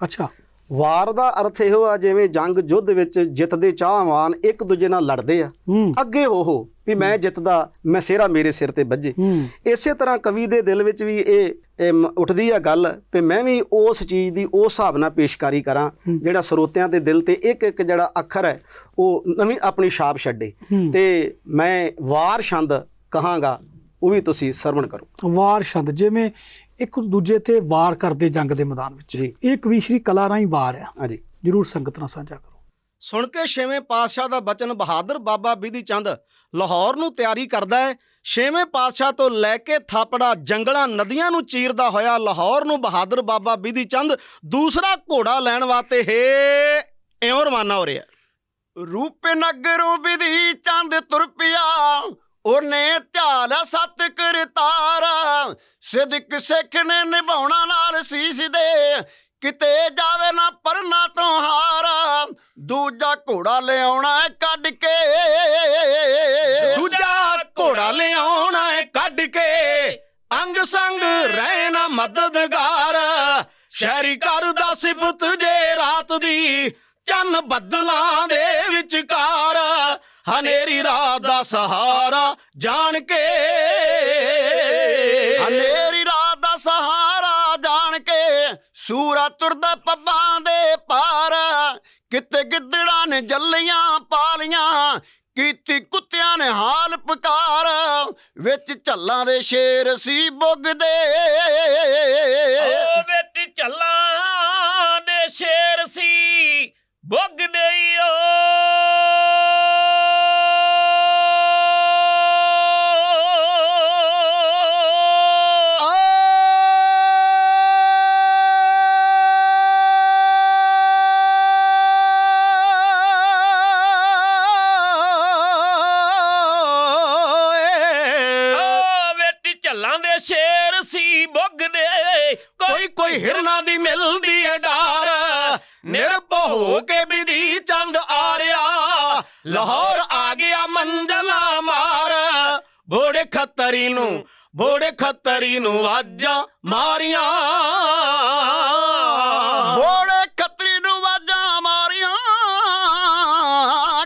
ਅੱਛਾ। ਵਾਰ ਦਾ ਅਰਥ ਇਹੋ ਆ ਜਿਵੇਂ ਜੰਗ ਯੁੱਧ ਵਿੱਚ ਜਿੱਤ ਦੇ ਚਾਹਵਾਨ ਇੱਕ ਦੂਜੇ ਨਾਲ ਲੜਦੇ ਆ। ਹੂੰ। ਅੱਗੇ ਉਹ ਵੀ ਮੈਂ ਜਿੱਤਦਾ ਮੈਂ ਸਿਹਰਾ ਮੇਰੇ ਸਿਰ ਤੇ ਵੱਜੇ। ਹੂੰ। ਇਸੇ ਤਰ੍ਹਾਂ ਕਵੀ ਦੇ ਦਿਲ ਵਿੱਚ ਵੀ ਇਹ ਉੱਠਦੀ ਆ ਗੱਲ ਵੀ ਮੈਂ ਵੀ ਉਸ ਚੀਜ਼ ਦੀ ਉਸ ਹਿਸਾਬ ਨਾਲ ਪੇਸ਼ਕਾਰੀ ਕਰਾਂ ਜਿਹੜਾ ਸਰੋਤਿਆਂ ਦੇ ਦਿਲ ਤੇ ਇੱਕ ਇੱਕ ਜਿਹੜਾ ਅੱਖਰ ਹੈ ਉਹ ਨਵੀਂ ਆਪਣੀ ਛਾਪ ਛੱਡੇ। ਹੂੰ। ਤੇ ਮੈਂ ਵਾਰ ਛੰਦ ਕਹਾਂਗਾ ਉਹ ਵੀ ਤੁਸੀਂ ਸਰਵਣ ਕਰੋ। ਵਾਰ ਸ਼ਬਦ ਜਿਵੇਂ ਇੱਕ ਦੂਜੇ ਤੇ ਵਾਰ ਕਰਦੇ ਜੰਗ ਦੇ ਮੈਦਾਨ ਵਿੱਚ। ਜੀ। ਇਹ ਕਵੀਸ਼ਰੀ ਕਲਾ ਰਾਹੀਂ ਵਾਰ ਆ। ਹਾਂਜੀ। ਜਰੂਰ ਸੰਗਤ ਨਾਲ ਸਾਂਝਾ ਕਰੋ। ਸੁਣ ਕੇ ਛੇਵੇਂ ਪਾਤਸ਼ਾਹ ਦਾ ਬਚਨ ਬਹਾਦਰ ਬਾਬਾ ਬਿਧੀ ਚੰਦ ਲਾਹੌਰ ਨੂੰ ਤਿਆਰੀ ਕਰਦਾ ਹੈ। ਛੇਵੇਂ ਪਾਤਸ਼ਾਹ ਤੋਂ ਲੈ ਕੇ ਥਾਪੜਾ ਜੰਗਲਾਂ ਨਦੀਆਂ ਨੂੰ ਚੀਰਦਾ ਹੋਇਆ ਲਾਹੌਰ ਨੂੰ ਬਹਾਦਰ ਬਾਬਾ ਬਿਧੀ ਚੰਦ ਦੂਸਰਾ ਘੋੜਾ ਲੈਣ ਵਾਸਤੇ ਹੈ ਇਉਂ ਰਵਾਨਾ ਹੋ ਰਿਹਾ। ਰੂਪ ਨਗਰੋਂ ਵਿਧੀ ਚੰਦ ਤੁਰ ਪਿਆ ਉਹਨੇ ਧਿਆਲ ਸਤ ਕਰਤਾਰ। ਸਿੱਧਕ ਸਿੱਖ ਨੇ ਨਿਭਾਉਣਾ ਨਾਲ ਸੀਸ ਦੇ। ਕਿਤੇ ਜਾਵੇ ਨਾ ਪਰਨਾ ਤੋਂ ਹਾਰ। ਦੂਜਾ ਘੋੜਾ ਲਿਆਉਣਾ ਕੱਢ ਕੇ। ਦੂਜਾ ਘੋੜਾ ਲਿਆਉਣਾ ਕੱਢ ਕੇ। ਅੰਗ ਸੰਗ ਰਹਿ ਨਾ ਮਦਦਗਾਰ। ਸ਼ਹਿਰੀ ਕਰਦਾ ਸਿਫਤ ਜੇ ਰਾਤ ਦੀ। ਚੰਨ ਬੱਦਲਾਂ ਦੇ ਵਿਚਕਾਰ। ਹਨੇਰੀ ਰਾਤ ਦਾ ਸਹਾਰਾ ਜਾਣ ਕੇ। ਹਨੇਰੀ ਰਾਤ ਦਾ ਸਹਾਰਾ ਜਾਣ ਕੇ। ਸੂਰਾ ਤੁਰਦਾ ਪੱਬਾਂ ਦੇ ਪਾਰ। ਕਿਤੇ ਗਿੱਦੜਾਂ ਨੇ ਜੱਲੀਆਂ ਪਾਲੀਆਂ। ਕੀਤੀ ਕੁੱਤਿਆਂ ਨੇ ਹਾਲ ਪੁਕਾਰ। ਵਿੱਚ ਝੱਲਾਂ ਦੇ ਸ਼ੇਰ ਸੀ ਬੁੱਗਦੇ। ਓ ਵਿੱਚ ਝੱਲਾਂ ਦੇ ਸ਼ੇਰ ਸੀ ਬੁੱਗਦੇ ਓ। ਕੋਈ ਹਿਰਨਾ ਦੀ ਮਿਲਦੀ ਹੈ ਡਾਰ। ਨਿਰਭਉ ਹੋ ਕੇ ਬਿਧੀ ਚੰਦ ਆ ਰਿਹਾ ਲਾਹੌਰ ਆ ਗਿਆ ਮੰਜ਼ਲਾ ਮਾਰ। ਬੋੜੇ ਖੱਤਰੀ ਨੂੰ, ਬੋੜੇ ਖੱਤਰੀ ਨੂੰ ਵਾਜਾਂ ਮਾਰੀਆਂ। ਬੋਲੇ ਖੱਤਰੀ ਨੂੰ ਵਾਜਾਂ ਮਾਰੀਆਂ।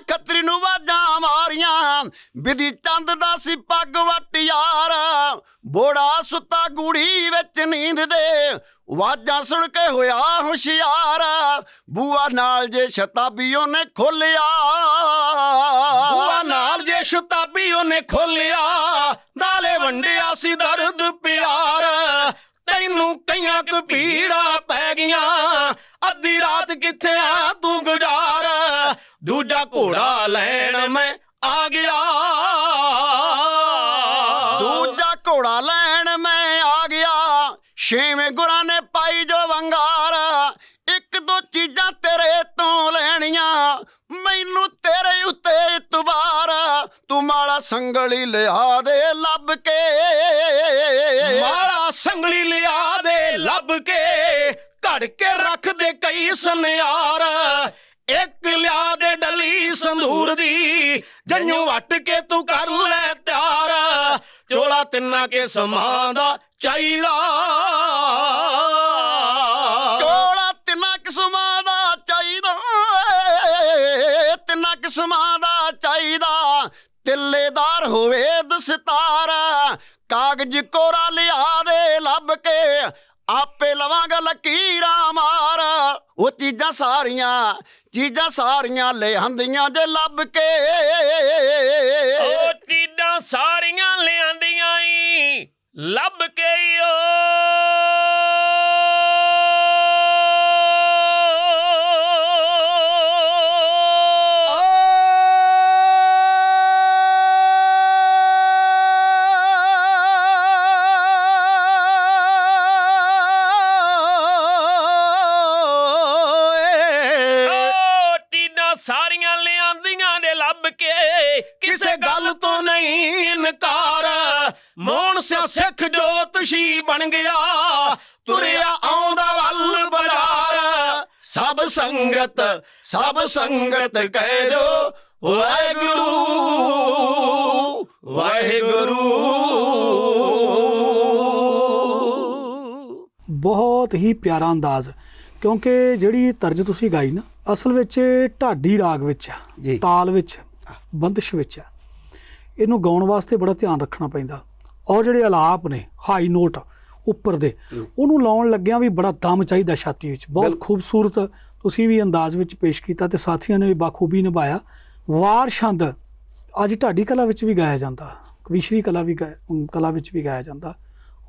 ਖੱਤਰੀ ਨੂੰ ਵਾਜਾਂ ਮਾਰੀਆਂ। ਵਿਧੀ ਚੰਦ ਦਾ ਸੀ ਪੱਗ ਵੱਟ ਯਾਰ। ਬੋੜਾ ਸੁੱਤਾ ਗੂੜੀ ਵਿੱਚ ਨੀਂਦ ਦੇ। ਵਾਜਾਂ ਸੁਣ ਕੇ ਹੋਇਆ ਹੁਸ਼ਿਆਰ। ਬੂਆ ਨਾਲ ਜੇ ਸ਼ਤਾਬੀ ਉਹਨੇ ਖੋਲਿਆ। ਬੂਆ ਨਾਲ ਜੇ ਸ਼ਤਾਬੀ ਉਹਨੇ ਖੋਲਿਆ ਨਾਲੇ ਵੰਡਿਆ ਸੀ ਦਰਦ ਪਿਆਰ। ਤੈਨੂੰ ਕਈਆਂ ਕੁ ਪੀੜਾ ਪੈ ਗਈਆਂ ਅੱਧੀ ਰਾਤ ਕਿੱਥੇ ਆ ਤੂੰ ਗੁਜ਼ਾਰ? ਦੂਜਾ ਘੋੜਾ ਲੈਣ ਮੈਂ ਆ ਗਿਆ। ਦੂਜਾ ਘੋੜਾ ਲੈਣ ਮੈਂ ਛੇਵੇਂ ਗੁਰਾਂ ਨੇ ਪਾਈ ਜੋ ਵੰਗਾਰ, ਇੱਕ ਦੋ ਚੀਜ਼ਾਂ ਤੇਰੇ ਤੋਂ ਲੈਣੀਆਂ। ਮੈਨੂੰ ਤੇਰੇ ਉੱਤੇ ਇਤਬਾਰ, ਤੂੰ ਮਾਲਾ ਸੰਗਲੀ ਲਿਆ ਦੇ ਲੱਭ ਕੇ। ਮਾਲਾ ਸੰਗਲੀ ਲਿਆ ਦੇ ਲੱਭ ਕੇ, ਘੜ ਕੇ ਰੱਖ ਦੇ ਕਈ ਸੁਨਿਆਰ। ਇੱਕ ਲਿਆ ਦੇ ਡਲੀ ਸੰਧੂਰ ਦੀ ਜੰਨੂ ਵੱਟ ਕੇ ਤੂੰ ਕਰ ਲੈ ਤਿਆਰ। ਚੋਲਾ ਤਿੰਨਾ ਕੇ ਸਮਾਂ ਦਾ ਚਾਹੀਦਾ ਚੋਲਾ ਤਿੰਨਾਂ ਕਿਸਮਾਂ ਦਾ ਚਾਹੀਦਾ ਏ, ਕਿਸਮਾਂ ਦਾ ਚਾਹੀਦਾ ਤਿੱਲੇਦਾਰ ਹੋਵੇ ਦਸਤਾਰ ਕਾਗਜ਼ ਕੋਰਾ ਲਿਆ ਦੇ ਲੱਭ ਕੇ ਆਪੇ ਲਵਾਂਗਾ ਲਕੀਰਾਂ ਮਾਰ। ਉਹ ਚੀਜ਼ਾਂ ਸਾਰੀਆਂ ਚੀਜ਼ਾਂ ਸਾਰੀਆਂ ਲਿਆਂਦੀਆਂ ਜੇ ਲੱਭ ਕੇ। ਓ ਚੀਜ਼ਾਂ ਸਾਰੀਆਂ ਲਿਆਂਦੀਆਂ ਈ, ਲੱਭ ਕੇ ਓ। ਸੰਗਤ ਕਹਿ ਜੋ ਵਾਹਿਗੁਰੂ ਵਾਹਿਗੁਰੂ ਬਹੁਤ ਹੀ ਪਿਆਰਾ ਅੰਦਾਜ਼ ਕਿਉਂਕਿ ਜਿਹੜੀ ਤਰਜ ਤੁਸੀਂ ਗਾਈ ਨਾ ਅਸਲ ਵਿੱਚ ਢਾਡੀ ਰਾਗ ਵਿੱਚ ਆ ਜੀ। ਤਾਲ ਵਿੱਚ ਬੰਦਸ਼ ਵਿੱਚ ਆ। ਇਹਨੂੰ ਗਾਉਣ ਵਾਸਤੇ ਬੜਾ ਧਿਆਨ ਰੱਖਣਾ ਪੈਂਦਾ। ਔਰ ਜਿਹੜੇ ਆਲਾਪ ਨੇ ਹਾਈ ਨੋਟ ਉੱਪਰ ਦੇ ਉਹਨੂੰ ਲਾਉਣ ਲੱਗਿਆਂ ਵੀ ਬੜਾ ਦਮ ਚਾਹੀਦਾ ਛਾਤੀ ਵਿੱਚ। ਬਹੁਤ ਖੂਬਸੂਰਤ ਤੁਸੀਂ ਵੀ ਅੰਦਾਜ਼ ਵਿੱਚ ਪੇਸ਼ ਕੀਤਾ ਤੇ ਸਾਥੀਆਂ ਨੇ ਵੀ ਬਾਖੂਬੀ ਨਿਭਾਇਆ। ਵਾਰ ਛੰਦ, ਅੱਜ ਢਾਡੀ ਕਲਾ ਵਿੱਚ ਵੀ ਗਾਇਆ ਜਾਂਦਾ। ਕਵੀਸ਼ਰੀ ਕਲਾ ਵੀ ਗਾਇਆ- ਕਲਾ ਵਿੱਚ ਵੀ ਗਾਇਆ ਜਾਂਦਾ।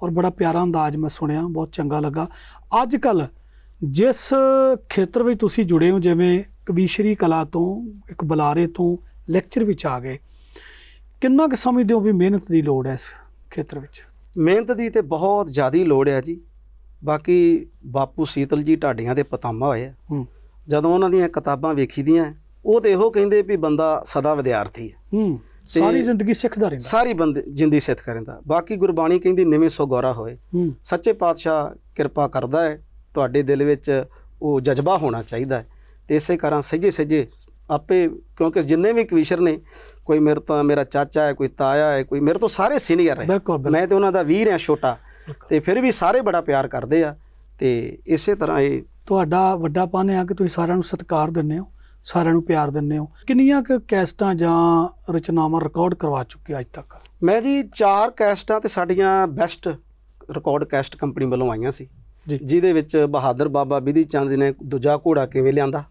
ਔਰ ਬੜਾ ਪਿਆਰਾ ਅੰਦਾਜ਼ ਮੈਂ ਸੁਣਿਆ, ਬਹੁਤ ਚੰਗਾ ਲੱਗਾ। ਅੱਜ ਕੱਲ ਜਿਸ ਖੇਤਰ ਵਿੱਚ ਤੁਸੀਂ ਜੁੜੇ ਹੋ, ਜਿਵੇਂ ਕਵੀਸ਼ਰੀ ਕਲਾ ਤੋਂ, ਇੱਕ ਬੁਲਾਰੇ ਤੋਂ ਲੈਕਚਰ ਵਿੱਚ ਆ ਗਏ, ਕਿੰਨਾ ਕੁ ਸਮਝਦੇ ਹੋ ਵੀ ਮਿਹਨਤ ਦੀ ਲੋੜ ਹੈ ਇਸ ਖੇਤਰ ਵਿੱਚ? ਮਿਹਨਤ ਦੀ ਤੇ ਬਹੁਤ ਜ਼ਿਆਦਾ ਲੋੜ ਹੈ ਜੀ। ਬਾਕੀ ਬਾਪੂ ਸੀਤਲ ਜੀ ਢਾਡੀਆਂ ਦੇ ਪਤਾਮਾ ਹੋਏ ਹੂੰ। ਜਦੋਂ ਉਹਨਾਂ ਦੀਆਂ ਕਿਤਾਬਾਂ ਵੇਖੀਦੀਆਂ ਉਹ ਤੇ ਇਹੋ ਕਹਿੰਦੇ ਵੀ ਬੰਦਾ ਸਦਾ ਵਿਦਿਆਰਥੀ ਹੈ। ਹੂੰ ਸਾਰੀ ਜ਼ਿੰਦਗੀ ਸਿੱਖਦਾ ਰਹਿੰਦਾ। ਸਾਰੀ ਬੰਦੇ ਜਿੰਦੀ ਸਿੱਧ ਕਰਦਾ ਬਾਕੀ ਗੁਰਬਾਣੀ ਕਹਿੰਦੀ ਨਿਵੇਂ ਸੋ ਗੌਰਾ ਹੋਏ। ਹੂੰ। ਸੱਚੇ ਪਾਤਸ਼ਾਹ ਕਿਰਪਾ ਕਰਦਾ ਹੈ। ਤੁਹਾਡੇ ਦਿਲ ਵਿੱਚ ਉਹ ਜਜ਼ਬਾ ਹੋਣਾ ਚਾਹੀਦਾ ਹੈ। ਤੇ ਇਸੇ ਕਾਰਨ ਸਹਿਜੇ ਸਹਿਜੇ ਆਪੇ ਕਿਉਂਕਿ ਜਿੰਨੇ ਵੀ ਕਵੀਸ਼ਰ ਨੇ ਕੋਈ ਮੇਰੇ ਤੋਂ ਮੇਰਾ ਚਾਚਾ ਹੈ ਕੋਈ ਤਾਇਆ ਹੈ ਕੋਈ ਮੇਰੇ ਤੋਂ ਸਾਰੇ ਸੀਨੀਅਰ ਹੈ ਮੈਂ ਤੇ ਉਹਨਾਂ ਦਾ ਵੀਰ ਹਾਂ ਛੋਟਾ। ਤੇ ਫਿਰ ਵੀ ਸਾਰੇ ਬੜਾ ਪਿਆਰ ਕਰਦੇ ਆ ਤੇ ਇਸੇ ਤਰ੍ਹਾਂ ਇਹ ਤੁਹਾਡਾ ਵੱਡਾ ਪਨ ਆ ਕਿ ਤੁਸੀਂ ਸਾਰਿਆਂ ਨੂੰ ਸਤਿਕਾਰ ਦਿੰਦੇ ਹੋ ਸਾਰਿਆਂ ਨੂੰ ਪਿਆਰ ਦਿੰਦੇ ਹੋ। ਕਿੰਨੀਆਂ ਕੁ ਕੈਸਟਾਂ ਜਾਂ ਰਚਨਾਵਾਂ ਰਿਕਾਰਡ ਕਰਵਾ ਚੁੱਕੇ ਅੱਜ ਤੱਕ? ਮੈਂ ਜੀ ਚਾਰ ਕੈਸਟਾਂ ਤੇ ਸਾਡੀਆਂ ਬੈਸਟ ਰਿਕਾਰਡ ਕੈਸਟ ਕੰਪਨੀ ਵੱਲੋਂ ਆਈਆਂ ਸੀ। ਜੀ। ਜਿਹਦੇ ਵਿੱਚ ਬਹਾਦਰ ਬਾਬਾ ਬਿਧੀ ਚੰਦ ਨੇ ਦੂਜਾ ਘੋੜਾ ਕਿਵੇਂ ਲਿਆਂਦਾ?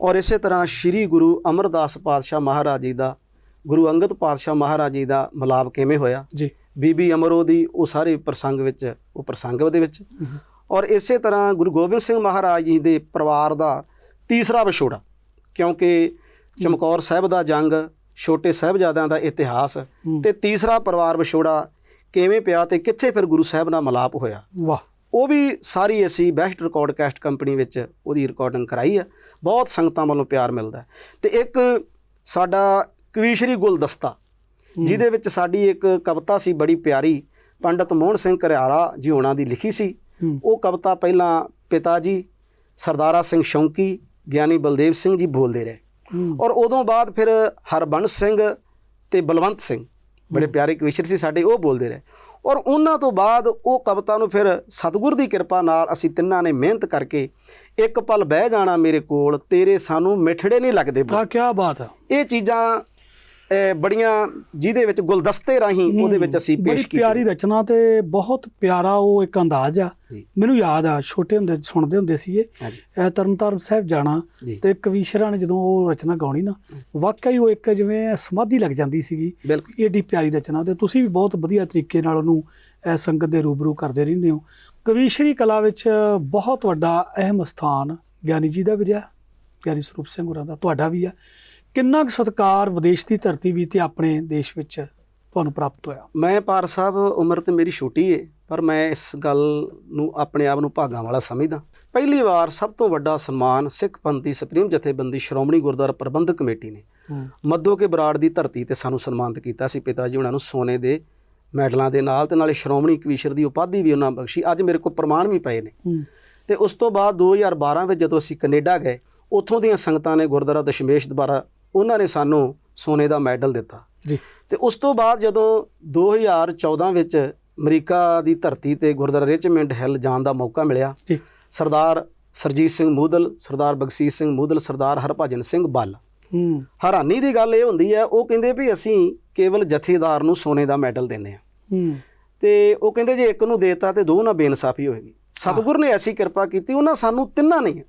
ਔਰ ਇਸੇ ਤਰ੍ਹਾਂ ਸ੍ਰੀ ਗੁਰੂ ਅਮਰਦਾਸ ਪਾਤਸ਼ਾਹ ਮਹਾਰਾਜ ਜੀ ਦਾ ਗੁਰੂ ਅੰਗਦ ਪਾਤਸ਼ਾਹ ਮਹਾਰਾਜ ਜੀ ਦਾ ਮਿਲਾਪ ਕਿਵੇਂ ਹੋਇਆ? ਜੀ। ਬੀਬੀ ਅਮਰੋ ਦੀ ਉਹ ਸਾਰੇ ਪ੍ਰਸੰਗ ਵਿੱਚ ਉਹ ਪ੍ਰਸੰਗ ਉਹਦੇ ਵਿੱਚ ਔਰ ਇਸੇ ਤਰ੍ਹਾਂ ਗੁਰੂ ਗੋਬਿੰਦ ਸਿੰਘ ਮਹਾਰਾਜ ਜੀ ਦੇ ਪਰਿਵਾਰ ਦਾ ਤੀਸਰਾ ਵਿਛੋੜਾ ਕਿਉਂਕਿ ਚਮਕੌਰ ਸਾਹਿਬ ਦਾ ਜੰਗ ਛੋਟੇ ਸਾਹਿਬਜ਼ਾਦਿਆਂ ਦਾ ਇਤਿਹਾਸ। ਤੇ ਤੀਸਰਾ ਪਰਿਵਾਰ ਵਿਛੋੜਾ ਕਿਵੇਂ ਪਿਆ ਤੇ ਕਿੱਥੇ ਫਿਰ ਗੁਰੂ ਸਾਹਿਬ ਨਾਲ ਮਿਲਾਪ ਹੋਇਆ ਵਾਹ ਉਹ ਵੀ ਸਾਰੀ ਅਸੀਂ ਬੈਸਟ ਰਿਕਾਰਡ ਕੈਸਟ ਕੰਪਨੀ ਵਿੱਚ ਉਹਦੀ ਰਿਕਾਰਡਿੰਗ ਕਰਾਈ ਆ ਬਹੁਤ ਸੰਗਤਾਂ ਵੱਲੋਂ ਪਿਆਰ ਮਿਲਦਾ। ਤੇ ਇੱਕ ਸਾਡਾ ਕਵੀਸ਼ਰੀ ਗੁਲਦਸਤਾ ਜਿਹਦੇ ਵਿੱਚ ਸਾਡੀ ਇੱਕ ਕਵਿਤਾ ਸੀ ਬੜੀ ਪਿਆਰੀ ਪੰਡਤ ਮੋਹਨ ਸਿੰਘ ਘਰਿਆਲਾ ਜੀ ਹੋਣਾ ਦੀ ਲਿਖੀ ਸੀ। ਉਹ ਕਵਿਤਾ ਪਹਿਲਾਂ ਪਿਤਾ ਜੀ ਸਰਦਾਰਾ ਸਿੰਘ ਸ਼ੌਂਕੀ ਗਿਆਨੀ ਬਲਦੇਵ ਸਿੰਘ ਜੀ ਬੋਲਦੇ ਰਹੇ। ਔਰ ਉਦੋਂ ਬਾਅਦ ਫਿਰ ਹਰਬੰਸ ਸਿੰਘ ਤੇ ਬਲਵੰਤ ਸਿੰਘ ਬੜੇ ਪਿਆਰੇ ਕਵੀਸ਼ਰ ਸੀ ਸਾਡੇ ਉਹ ਬੋਲਦੇ ਰਹੇ। ਔਰ ਉਹਨਾਂ ਤੋਂ ਬਾਅਦ ਉਹ ਕਵਿਤਾ ਨੂੰ ਫਿਰ ਸਤਿਗੁਰ ਦੀ ਕਿਰਪਾ ਨਾਲ ਅਸੀਂ ਤਿੰਨਾਂ ਨੇ ਮਿਹਨਤ ਕਰਕੇ ਇੱਕ ਪਲ ਬਹਿ ਜਾਣਾ ਮੇਰੇ ਕੋਲ ਤੇਰੇ ਸਾਨੂੰ ਮਿੱਠੜੇ ਨਹੀਂ ਲੱਗਦੇ। ਤਾਂ ਕੀ ਬਾਤ ਹੈ ਇਹ ਚੀਜ਼ਾਂ ਬੜੀਆਂ ਜਿਹਦੇ ਵਿੱਚ ਗੁਲਦਸਤੇ ਰਾਹੀਂ ਉਹਦੇ ਵਿੱਚ ਅਸੀਂ ਬੜੀ ਪੇਸ਼ ਪਿਆਰੀ ਕੀਤੇ ਰਚਨਾ ਤੇ ਬਹੁਤ ਪਿਆਰਾ ਉਹ ਇੱਕ ਅੰਦਾਜ਼ ਆ। ਮੈਨੂੰ ਯਾਦ ਆ ਛੋਟੇ ਹੁੰਦੇ ਸੁਣਦੇ ਹੁੰਦੇ ਸੀਗੇ। ਹਾਂਜੀ। ਇਹ ਤਰਨਤਾਰਨ ਸਾਹਿਬ ਜਾਣਾ ਤੇ ਕਵੀਸ਼ਰਾਂ ਨੇ ਜਦੋਂ ਉਹ ਰਚਨਾ ਗਾਉਣੀ ਨਾ ਵਾਕਈ ਉਹ ਇੱਕ ਜਿਵੇਂ ਸਮਾਧੀ ਲੱਗ ਜਾਂਦੀ ਸੀਗੀ। ਏਡੀ ਪਿਆਰੀ ਰਚਨਾ ਤੇ ਤੁਸੀਂ ਵੀ ਬਹੁਤ ਵਧੀਆ ਤਰੀਕੇ ਨਾਲ ਉਹਨੂੰ ਇਹ ਸੰਗਤ ਦੇ ਰੂਬਰੂ ਕਰਦੇ ਰਹਿੰਦੇ ਹੋ। ਕਵੀਸ਼ਰੀ ਕਲਾ ਵਿੱਚ ਬਹੁਤ ਵੱਡਾ ਅਹਿਮ ਸਥਾਨ ਗਿਆਨੀ ਜੀ ਦਾ ਵੀ ਰਿਹਾ। ਗਿਆਨੀ ਸਰੂਪ ਸਿੰਘ ਹੋਰਾਂ ਦਾ ਤੁਹਾਡਾ ਵੀ ਆ। ਕਿੰਨਾ ਕੁ ਸਤਿਕਾਰ ਵਿਦੇਸ਼ ਦੀ ਧਰਤੀ ਵੀ ਤੇ ਆਪਣੇ ਦੇਸ਼ ਵਿੱਚ ਤੁਹਾਨੂੰ ਪ੍ਰਾਪਤ ਹੋਇਆ? ਮੈਂ ਪਾਰ ਸਾਹਿਬ ਉਮਰ ਤੇ ਮੇਰੀ ਛੋਟੀ ਏ ਪਰ ਮੈਂ ਇਸ ਗੱਲ ਨੂੰ ਆਪਣੇ ਆਪ ਨੂੰ ਭਾਗਾਂ ਵਾਲਾ ਸਮਝਦਾ। ਪਹਿਲੀ ਵਾਰ ਸਭ ਤੋਂ ਵੱਡਾ ਸਨਮਾਨ ਸਿੱਖ ਪੰਥੀ ਸੁਪਰੀਮ ਜਥੇਬੰਦੀ ਸ਼੍ਰੋਮਣੀ ਗੁਰਦੁਆਰਾ ਪ੍ਰਬੰਧਕ ਕਮੇਟੀ ਨੇ। ਮੱਦੋ ਕੇ ਬਰਾੜ ਦੀ ਧਰਤੀ ਤੇ ਸਾਨੂੰ ਸਨਮਾਨਿਤ ਕੀਤਾ ਸੀ ਪਿਤਾ ਜੀ ਉਹਨਾਂ ਨੂੰ ਸੋਨੇ ਦੇ ਮੈਡਲਾਂ ਦੇ ਨਾਲ ਤੇ ਨਾਲੇ ਸ਼੍ਰੋਮਣੀ ਕਵੀਸ਼ਰ ਦੀ ਉਪਾਧੀ ਵੀ ਉਹਨਾਂ ਬਖਸ਼ੀ। ਅੱਜ ਮੇਰੇ ਕੋਲ ਪ੍ਰਮਾਣ ਵੀ ਪਏ ਨੇ। ਤੇ ਉਸ ਤੋਂ ਬਾਅਦ 2012 ਵਿੱਚ ਜਦੋਂ ਅਸੀਂ ਕੈਨੇਡਾ ਗਏ ਉੱਥੋਂ ਦੀਆਂ ਸੰਗਤਾਂ ਨੇ ਗੁਰਦੁਆਰਾ ਦਸ਼ਮੇਸ਼ ਦੁਆਰਾ ਉਹਨਾਂ ਨੇ ਸਾਨੂੰ ਸੋਨੇ ਦਾ ਮੈਡਲ ਦਿੱਤਾ। ਜੀ। ਤੇ ਉਸ ਤੋਂ ਬਾਅਦ ਜਦੋਂ 2014 ਵਿੱਚ ਅਮਰੀਕਾ ਦੀ ਧਰਤੀ ਤੇ ਗੁਰਦੁਆਰਾ ਰਿਚਮੈਂਟ ਹਿੱਲ ਜਾਣ ਦਾ ਮੌਕਾ ਮਿਲਿਆ ਜੀ। ਸਰਦਾਰ ਸਰਜੀਤ ਸਿੰਘ ਮੂਦਲ ਸਰਦਾਰ ਬਖਸ਼ੀਸ਼ ਸਿੰਘ ਮੂਦਲ ਸਰਦਾਰ ਹਰਭਜਨ ਸਿੰਘ ਬੱਲ। ਹੈਰਾਨੀ ਦੀ ਗੱਲ ਇਹ ਹੁੰਦੀ ਹੈ ਉਹ ਕਹਿੰਦੇ ਵੀ ਅਸੀਂ ਕੇਵਲ ਜਥੇਦਾਰ ਨੂੰ ਸੋਨੇ ਦਾ ਮੈਡਲ ਹਾਂ। ਹੂੰ। ਤੇ ਉਹ ਕਹਿੰਦੇ ਜੇ ਇੱਕ ਨੂੰ ਦੇਤਾ ਤੇ ਦੋ ਨਾਲ ਬੇਇਨਸਾਫੀ ਹੋਏਗੀ। ਸਤਿਗੁਰ ਨੇ ਐਸੀ ਕਿਰਪਾ ਕੀਤੀ ਉਹਨਾਂ ਸਾਨੂੰ ਤਿੰਨਾਂ ਨੇ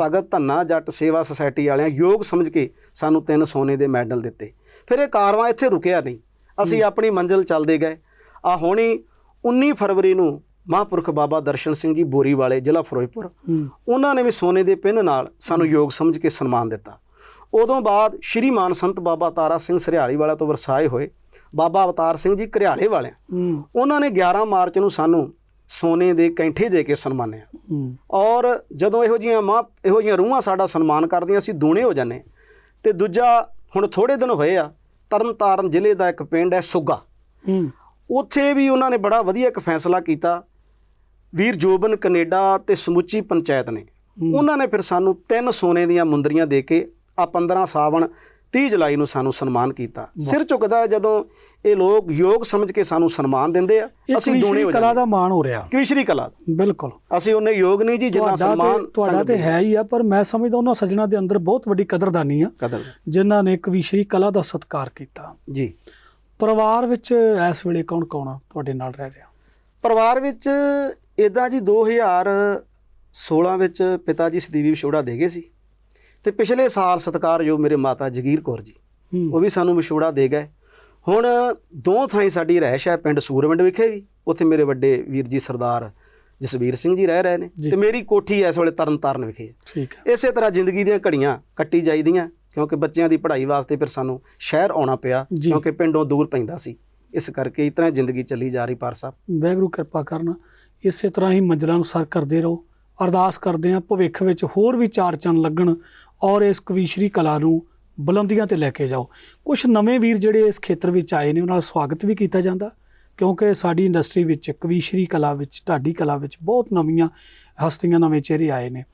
ਭਗਤ ਧੰਨਾ ਜੱਟ ਸੇਵਾ ਸੁਸਾਇਟੀ ਵਾਲਿਆਂ ਯੋਗ ਸਮਝ ਕੇ ਸਾਨੂੰ ਤਿੰਨ ਸੋਨੇ ਦੇ ਮੈਡਲ ਦਿੱਤੇ। ਫਿਰ ਇਹ ਕਾਰਵਾਂ ਇੱਥੇ ਰੁਕਿਆ ਨਹੀਂ। ਅਸੀਂ ਆਪਣੀ ਮੰਜ਼ਿਲ ਚੱਲਦੇ ਗਏ। ਆ ਹੁਣੀ 19 ਫਰਵਰੀ ਨੂੰ ਮਹਾਂਪੁਰਖ ਬਾਬਾ ਦਰਸ਼ਨ ਸਿੰਘ ਜੀ ਬੋਰੀ ਵਾਲੇ ਜ਼ਿਲ੍ਹਾ ਫਿਰੋਜ਼ਪੁਰ। ਉਹਨਾਂ ਨੇ ਵੀ ਸੋਨੇ ਦੇ ਪਿੰਨ ਨਾਲ ਸਾਨੂੰ ਯੋਗ ਸਮਝ ਕੇ ਸਨਮਾਨ ਦਿੱਤਾ। ਉਦੋਂ ਬਾਅਦ ਸ਼੍ਰੀ ਮਾਨ ਸੰਤ ਬਾਬਾ ਤਾਰਾ ਸਿੰਘ ਸਰਿਆਲੀ ਵਾਲਾ ਤੋਂ ਵਰਸਾਏ ਹੋਏ ਬਾਬਾ ਅਵਤਾਰ ਸਿੰਘ ਜੀ ਘਰਿਆਲੇ ਵਾਲਿਆਂ। ਉਹਨਾਂ ਨੇ 11 ਮਾਰਚ ਨੂੰ ਸਾਨੂੰ ਸੋਨੇ ਦੇ ਕੈਂਠੇ ਦੇ ਕੇ ਸਨਮਾਨਿਆ ਔਰ ਜਦੋਂ ਇਹੋ ਜੀਆਂ ਮਾਂ ਇਹੋ ਜੀਆਂ ਰੂਹਾਂ ਸਾਡਾ ਸਨਮਾਨ ਕਰਦੀਆਂ ਅਸੀਂ ਦੂਣੇ ਹੋ ਜਾਂਦੇ ਤੇ ਦੂਜਾ ਹੁਣ ਥੋੜੇ ਦਿਨ ਹੋਏ ਆ ਤਰਨਤਾਰਨ ਜ਼ਿਲ੍ਹੇ ਦਾ ਇੱਕ ਪਿੰਡ ਹੈ ਸੁੱਗਾ। ਉੱਥੇ ਵੀ ਉਹਨਾਂ ਨੇ ਬੜਾ ਵਧੀਆ ਇੱਕ ਫੈਸਲਾ ਕੀਤਾ। ਵੀਰ ਜੋਬਨ ਕੈਨੇਡਾ ਤੇ ਸਮੁੱਚੀ ਪੰਚਾਇਤ ਨੇ। ਉਹਨਾਂ ਨੇ ਫਿਰ ਸਾਨੂੰ ਤਿੰਨ ਸੋਨੇ ਦੀਆਂ ਮੁੰਦਰੀਆਂ ਦੇ ਕੇ ਆ 15 ਸਾਵਣ 30 ਜੁਲਾਈ ਨੂੰ ਸਾਨੂੰ ਸਨਮਾਨ ਕੀਤਾ। ਸਿਰ ਝੁਕਦਾ ਜਦੋਂ ਇਹ ਲੋਕ ਯੋਗ ਸਮਝ ਕੇ ਸਾਨੂੰ ਸਨਮਾਨ ਦਿੰਦੇ ਆ। ਅਸੀਂ ਦੂਣੇ ਹੋ ਕਲਾ ਜਾਂਦੇ। ਦਾ ਮਾਣ ਹੋ ਰਿਹਾ। ਕਵਿਸ਼ਰੀ ਕਲਾ। ਬਿਲਕੁਲ। ਅਸੀਂ ਉਹਨੇ ਯੋਗ ਨਹੀਂ ਜੀ ਜਿੰਨਾ ਸਨਮਾਨ ਤੁਹਾਡਾ ਤੇ ਹੈ ਹੀ ਆ ਪਰ ਮੈਂ ਸਮਝਦਾ ਉਹਨਾਂ ਸੱਜਣਾ ਦੇ ਅੰਦਰ ਬਹੁਤ ਵੱਡੀ ਕਦਰਦਾਨੀ ਆ ਕਦਰ। ਜਿਨ੍ਹਾਂ ਨੇ ਕਵੀਸ਼ਰੀ ਕਲਾ ਦਾ ਸਤਿਕਾਰ ਕੀਤਾ। ਜੀ। ਪਰਿਵਾਰ ਵਿੱਚ ਇਸ ਵੇਲੇ ਕੌਣ ਕੌਣ ਆ ਤੁਹਾਡੇ ਨਾਲ ਰਹਿ ਰਿਹਾ? ਪਰਿਵਾਰ ਵਿੱਚ ਇਦਾਂ ਜੀ 2016 ਵਿੱਚ ਪਿਤਾ ਜੀ ਸਦੀਵੀ ਵਿਛੋੜਾ ਦੇ ਗਏ ਸੀ। ਤੇ ਪਿਛਲੇ ਸਾਲ ਸਤਿਕਾਰਯੋਗ ਮੇਰੇ ਮਾਤਾ ਜਗੀਰ ਕੌਰ ਜੀ ਉਹ ਵੀ ਸਾਨੂੰ ਵਿਛੋੜਾ ਦੇ ਗਏ। ਹੁਣ ਦੋ ਥਾਈਂ ਸਾਡੀ ਰਹਿਸ਼ ਹੈ ਪਿੰਡ ਸੂਰਵਿੰਡ ਵਿਖੇ ਵੀ ਉੱਥੇ ਮੇਰੇ ਵੱਡੇ ਵੀਰ ਜੀ ਸਰਦਾਰ ਜਸਵੀਰ ਸਿੰਘ ਜੀ ਰਹਿ ਰਹੇ ਨੇ। ਤੇ ਮੇਰੀ ਕੋਠੀ ਇਸ ਵੇਲੇ ਤਰਨਤਾਰਨ ਵਿਖੇ ਹੈ। ਠੀਕ ਹੈ। ਇਸੇ ਤਰ੍ਹਾਂ ਜ਼ਿੰਦਗੀ ਦੀਆਂ ਘੜੀਆਂ ਕੱਟੀ ਜਾਈਦੀਆਂ ਕਿਉਂਕਿ ਬੱਚਿਆਂ ਦੀ ਪੜ੍ਹਾਈ ਵਾਸਤੇ ਫਿਰ ਸਾਨੂੰ ਸ਼ਹਿਰ ਆਉਣਾ ਪਿਆ। ਕਿਉਂਕਿ ਪਿੰਡੋਂ ਦੂਰ ਪੈਂਦਾ ਸੀ। ਇਸ ਕਰਕੇ ਇਤਨਾ ਜ਼ਿੰਦਗੀ ਚੱਲੀ ਜਾ ਰਹੀ ਪਾਰ ਸਾਹਿਬ। ਵਾਹਿਗੁਰੂ ਕਿਰਪਾ ਕਰਨ। ਇਸੇ ਤਰ੍ਹਾਂ ਹੀ ਮੰਜ਼ਲਾਂ ਨੂੰ ਸਰ ਕਰਦੇ ਰਹੋ। ਅਰਦਾਸ ਕਰਦੇ ਹਾਂ ਭਵਿੱਖ ਵਿੱਚ ਹੋਰ ਵੀ ਚਾਰ ਚੰਨ ਲੱਗਣ। ਔਰ ਇਸ ਕਵੀਸ਼ਰੀ ਕਲਾ ਨੂੰ ਬੁਲੰਦੀਆਂ ਤੇ ਲੈ ਕੇ ਜਾਓ। ਕੁਝ ਨਵੇਂ ਵੀਰ ਜਿਹੜੇ ਇਸ ਖੇਤਰ ਵਿੱਚ ਆਏ ਨੇ, ਉਹਨਾਂ ਦਾ ਸਵਾਗਤ ਵੀ ਕੀਤਾ ਜਾਂਦਾ, ਕਿਉਂਕਿ ਸਾਡੀ ਇੰਡਸਟਰੀ ਵਿੱਚ ਕਵੀਸ਼ਰੀ ਕਲਾ ਵਿੱਚ, ਢਾਡੀ ਕਲਾ ਵਿੱਚ ਬਹੁਤ ਨਵੀਆਂ ਹਸਤੀਆਂ, ਨਵੇਂ ਚਿਹਰੇ ਆਏ ਨੇ।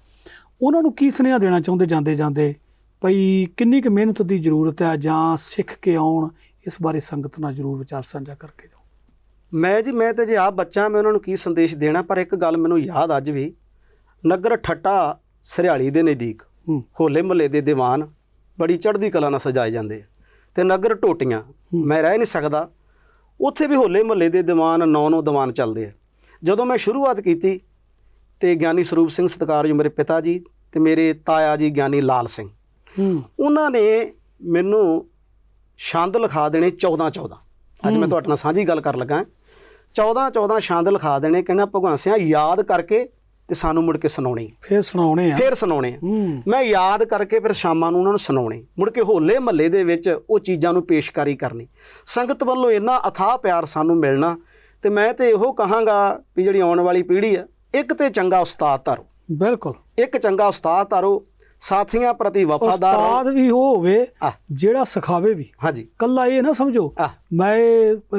ਉਹਨਾਂ ਨੂੰ ਕੀ ਸੁਨੇਹਾ ਦੇਣਾ ਚਾਹੁੰਦੇ ਜਾਂਦੇ ਜਾਂਦੇ? ਭਈ ਕਿੰਨੀ ਕੁ ਮਿਹਨਤ ਦੀ ਜ਼ਰੂਰਤ ਹੈ ਜਾਂ ਸਿੱਖ ਕੇ ਆਉਣ? ਇਸ ਬਾਰੇ ਸੰਗਤ ਨਾਲ ਜ਼ਰੂਰ ਵਿਚਾਰ ਸਾਂਝਾ ਕਰਕੇ ਜਾਓ। ਮੈਂ ਜੀ, ਮੈਂ ਤੇ ਜੇ ਆਪ ਬੱਚਾ ਮੈਂ ਉਹਨਾਂ ਨੂੰ ਕੀ ਸੰਦੇਸ਼ ਦੇਣਾ? ਪਰ ਇੱਕ ਗੱਲ ਮੈਨੂੰ ਯਾਦ ਅੱਜ ਵੀ, ਨਗਰ ਠੱਟਾ ਸਰਿਆਲੀ ਦੇ ਨਜ਼ਦੀਕ। ਹੋਲੇ ਮਹੱਲੇ ਦੇ ਦੀਵਾਨ ਬੜੀ ਚੜ੍ਹਦੀ ਕਲਾ ਨਾਲ ਸਜਾਏ ਜਾਂਦੇ ਆ ਤੇ ਨਗਰ ਟੋਟੀਆਂ, ਮੈਂ ਰਹਿ ਨਹੀਂ ਸਕਦਾ, ਉੱਥੇ ਵੀ ਹੋਲੇ ਮਹੱਲੇ ਦੇ ਦੀਵਾਨ ਨੌ ਨੌ ਦੀਵਾਨ ਚੱਲਦੇ ਆ। ਜਦੋਂ ਮੈਂ ਸ਼ੁਰੂਆਤ ਕੀਤੀ ਤੇ ਗਿਆਨੀ ਸਰੂਪ ਸਿੰਘ ਸਤਕਾਰ ਮੇਰੇ ਪਿਤਾ ਜੀ ਤੇ ਮੇਰੇ ਤਾਇਆ ਜੀ ਗਿਆਨੀ ਲਾਲ ਸਿੰਘ, ਉਹਨਾਂ ਨੇ ਮੈਨੂੰ ਛੰਦ ਲਿਖਾ ਦੇਣੇ 14 14 ਅੱਜ ਮੈਂ ਤੁਹਾਡੇ ਨਾਲ ਸਾਂਝੀ ਗੱਲ ਕਰਨ ਲੱਗਾ 14 14 ਛੰਦ ਲਿਖਾ ਦੇਣੇ, ਕਹਿੰਦਾ ਭਗਵਾਨ ਸਿਆ, ਯਾਦ ਕਰਕੇ ਤੇ ਸਾਨੂੰ ਮੁੜ ਕੇ ਸੁਣਾਉਣੀ। ਫੇਰ ਸੁਣਾਉਣੇ ਆ। ਫੇਰ ਸੁਣਾਉਣੇ ਆ। ਮੈਂ ਯਾਦ ਕਰਕੇ ਫਿਰ ਸ਼ਾਮਾਂ ਨੂੰ ਉਹਨਾਂ ਨੂੰ ਸੁਣਾਉਣੇ। ਮੁੜ ਕੇ ਹੋਲੇ ਮਹੱਲੇ ਦੇ ਵਿੱਚ ਉਹ ਚੀਜ਼ਾਂ ਨੂੰ ਪੇਸ਼ਕਾਰੀ ਕਰਨੀ। ਸੰਗਤ ਵੱਲੋਂ ਇੰਨਾ ਅਥਾਹ ਪਿਆਰ ਸਾਨੂੰ ਮਿਲਣਾ ਤੇ ਮੈਂ ਤੇ ਇਹੋ ਕਹਾਂਗਾ ਵੀ ਜਿਹੜੀ ਆਉਣ ਵਾਲੀ ਪੀੜ੍ਹੀ ਆ ਇੱਕ ਤੇ ਚੰਗਾ ਉਸਤਾਦ ਧਾਰੋ। ਬਿਲਕੁਲ। ਇੱਕ ਚੰਗਾ ਉਸਤਾਦ ਧਾਰੋ ਸਾਥੀਆਂ ਪ੍ਰਤੀ ਵਫਾਦਾਰ ਉਸਤਾਦ ਵੀ ਉਹ ਹੋਵੇ ਜਿਹੜਾ ਸਿਖਾਵੇ ਵੀ। ਹਾਂਜੀ। ਕੱਲਾ ਇਹ ਨਾ ਸਮਝੋ ਮੈਂ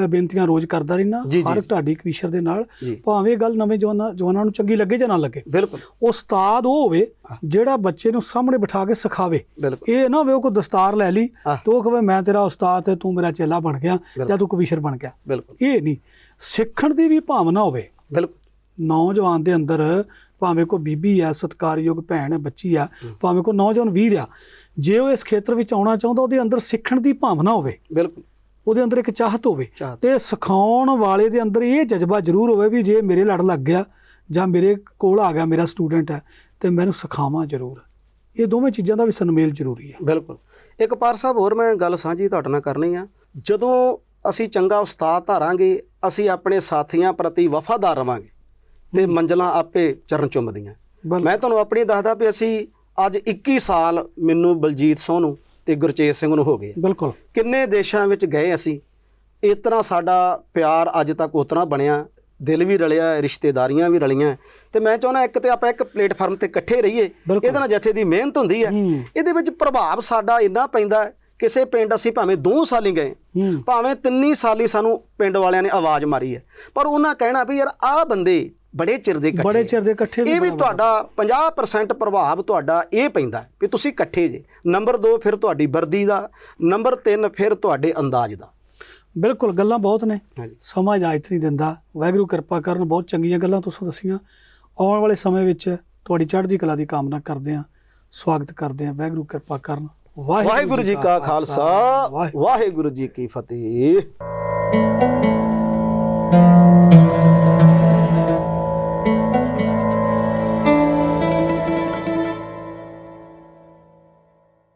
ਬੇਨਤੀਆਂ ਰੋਜ਼ ਕਰਦਾ ਰਹਿਣਾ ਹਰ। ਢਾਡੀ ਕਵੀਸ਼ਰ ਦੇ ਨਾਲ ਭਾਵੇਂ ਗੱਲ ਨਵੇਂ ਜਵਾਨਾਂ ਜਵਾਨਾਂ ਨੂੰ ਚੰਗੀ ਲੱਗੇ ਜਾਂ ਨਾ ਲੱਗੇ। ਬਿਲਕੁਲ। ਉਸਤਾਦ ਉਹ ਹੋਵੇ ਜਿਹੜਾ ਬੱਚੇ ਨੂੰ ਸਾਹਮਣੇ ਬਿਠਾ ਕੇ ਸਿਖਾਵੇ। ਇਹ ਨਾ ਹੋਵੇ ਉਹ ਕੋਈ ਦਸਤਾਰ ਲੈ ਲਈ। ਤੇ ਉਹ ਕਹੇ ਮੈਂ ਤੇਰਾ ਉਸਤਾਦ ਤੇ ਤੂੰ ਮੇਰਾ ਚੇਲਾ ਬਣ ਗਿਆ ਜਾਂ ਤੂੰ ਕਵੀਸ਼ਰ ਬਣ ਗਿਆ। ਬਿਲਕੁਲ। ਇਹ ਨਹੀਂ। ਸਿੱਖਣ ਦੀ ਵੀ ਭਾਵਨਾ ਹੋਵੇ। ਬਿਲਕੁਲ। ਨੌਜਵਾਨ ਦੇ ਅੰਦਰ ਭਾਵੇਂ ਕੋਈ ਬੀਬੀ ਆ ਸਤਕਾਰਯੋਗ ਭੈਣ ਹੈ ਬੱਚੀ ਆ ਭਾਵੇਂ ਕੋਈ ਨੌਜਵਾਨ ਵੀਰ ਆ ਜੇ ਉਹ ਇਸ ਖੇਤਰ ਵਿੱਚ ਆਉਣਾ ਚਾਹੁੰਦਾ ਉਹਦੇ ਅੰਦਰ ਸਿੱਖਣ ਦੀ ਭਾਵਨਾ ਹੋਵੇ। ਬਿਲਕੁਲ। ਉਹਦੇ ਅੰਦਰ ਇੱਕ ਚਾਹਤ ਹੋਵੇ। ਤੇ ਸਿਖਾਉਣ ਵਾਲੇ ਦੇ ਅੰਦਰ ਇਹ ਜਜ਼ਬਾ ਜ਼ਰੂਰ ਹੋਵੇ ਵੀ ਜੇ ਮੇਰੇ ਲੜ ਲੱਗ ਗਿਆ ਜਾਂ ਮੇਰੇ ਕੋਲ ਆ ਗਿਆ ਮੇਰਾ ਸਟੂਡੈਂਟ ਹੈ ਤੇ ਮੈਨੂੰ ਸਿਖਾਵਾਂ ਜ਼ਰੂਰ। ਇਹ ਦੋਵੇਂ ਚੀਜ਼ਾਂ ਦਾ ਵੀ ਸੰਮੇਲ ਜ਼ਰੂਰੀ ਹੈ। ਬਿਲਕੁਲ। ਇੱਕ ਪਾਰ ਸਾਹਿਬ ਹੋਰ ਮੈਂ ਗੱਲ ਸਾਂਝੀ ਤੁਹਾਡੇ ਨਾਲ ਕਰਨੀ ਆ। ਜਦੋਂ ਅਸੀਂ ਚੰਗਾ ਉਸਤਾਦ ਧਾਰਾਂਗੇ ਅਸੀਂ ਆਪਣੇ ਸਾਥੀਆਂ ਪ੍ਰਤੀ ਵਫਾਦਾਰ ਰਵਾਂਗੇ। ਤੇ ਮੰਜ਼ਲਾਂ ਆਪੇ ਚਰਨ ਚੁੰਮਦੀਆਂ। ਮੈਂ ਤੁਹਾਨੂੰ ਆਪਣੀ ਦੱਸਦਾ ਵੀ ਅਸੀਂ ਅੱਜ 21 ਸਾਲ ਮੈਨੂੰ ਬਲਜੀਤ ਸੋਹਨੂੰ ਤੇ ਗੁਰਚੇਤ ਸਿੰਘ ਨੂੰ ਹੋ ਗਏ ਬਿਲਕੁਲ। ਕਿੰਨੇ ਦੇਸ਼ਾਂ ਵਿੱਚ ਗਏ ਅਸੀਂ ਇਸ ਤਰ੍ਹਾਂ ਸਾਡਾ ਪਿਆਰ ਅੱਜ ਤੱਕ ਉਤਨਾ ਬਣਿਆ ਦਿਲ ਵੀ ਰਲਿਆ ਰਿਸ਼ਤੇਦਾਰੀਆਂ ਵੀ ਰਲੀਆਂ। ਤੇ ਮੈਂ ਚਾਹੁੰਦਾ ਇੱਕ ਤੇ ਆਪਾਂ ਇੱਕ ਪਲੇਟਫਾਰਮ ਤੇ ਇਕੱਠੇ ਰਹੀਏ। ਇਹਦੇ ਨਾਲ ਜਥੇ ਦੀ ਮਿਹਨਤ ਹੁੰਦੀ ਹੈ। ਇਹਦੇ ਵਿੱਚ ਪ੍ਰਭਾਵ ਸਾਡਾ ਇੰਨਾ ਪੈਂਦਾ ਕਿਸੇ ਪਿੰਡ ਅਸੀਂ ਭਾਵੇਂ ਦੋ ਸਾਲ ਹੀ ਗਏ ਭਾਵੇਂ ਤਿੰਨੀ ਸਾਲ ਸਾਨੂੰ ਪਿੰਡ ਵਾਲਿਆਂ ਨੇ ਆਵਾਜ਼ ਮਾਰੀ ਹੈ ਪਰ ਉਹਨਾਂ ਕਹਿਣਾ ਵੀ ਯਾਰ ਆਹ ਬੰਦੇ ਬੜੇ ਚਿਰ ਦੇ ਇਕੱਠੇ ਬੜੇ। ਚਿਰ ਦੇ ਇਕੱਠੇ ਇਹ ਵੀ ਤੁਹਾਡਾ 50% ਪ੍ਰਭਾਵ ਤੁਹਾਡਾ ਇਹ ਪੈਂਦਾ ਵੀ ਤੁਸੀਂ ਇਕੱਠੇ ਜੇ। ਨੰਬਰ 2 ਫਿਰ ਤੁਹਾਡੀ ਵਰਦੀ ਦਾ ਨੰਬਰ 3 ਫਿਰ ਤੁਹਾਡੇ ਅੰਦਾਜ਼ ਦਾ। ਬਿਲਕੁਲ ਗੱਲਾਂ ਬਹੁਤ ਨੇ। ਸਮਾਂ ਇਜਾਜ਼ਤ ਨਹੀਂ ਦਿੰਦਾ। ਵਾਹਿਗੁਰੂ ਕਿਰਪਾ ਕਰਨ ਬਹੁਤ ਚੰਗੀਆਂ ਗੱਲਾਂ ਤੁਸੀਂ ਦੱਸੀਆਂ। ਆਉਣ ਵਾਲੇ ਸਮੇਂ ਵਿੱਚ ਤੁਹਾਡੀ ਚੜ੍ਹਦੀ ਕਲਾ ਦੀ ਕਾਮਨਾ ਕਰਦੇ ਹਾਂ। ਸਵਾਗਤ ਕਰਦੇ ਹਾਂ। ਵਾਹਿਗੁਰੂ ਕਿਰਪਾ ਕਰਨ। ਵਾਹਿਗੁਰੂ ਜੀ ਕਾ ਖਾਲਸਾ। ਵਾਹਿਗੁਰੂ ਜੀ ਕੀ ਫਤਿਹ।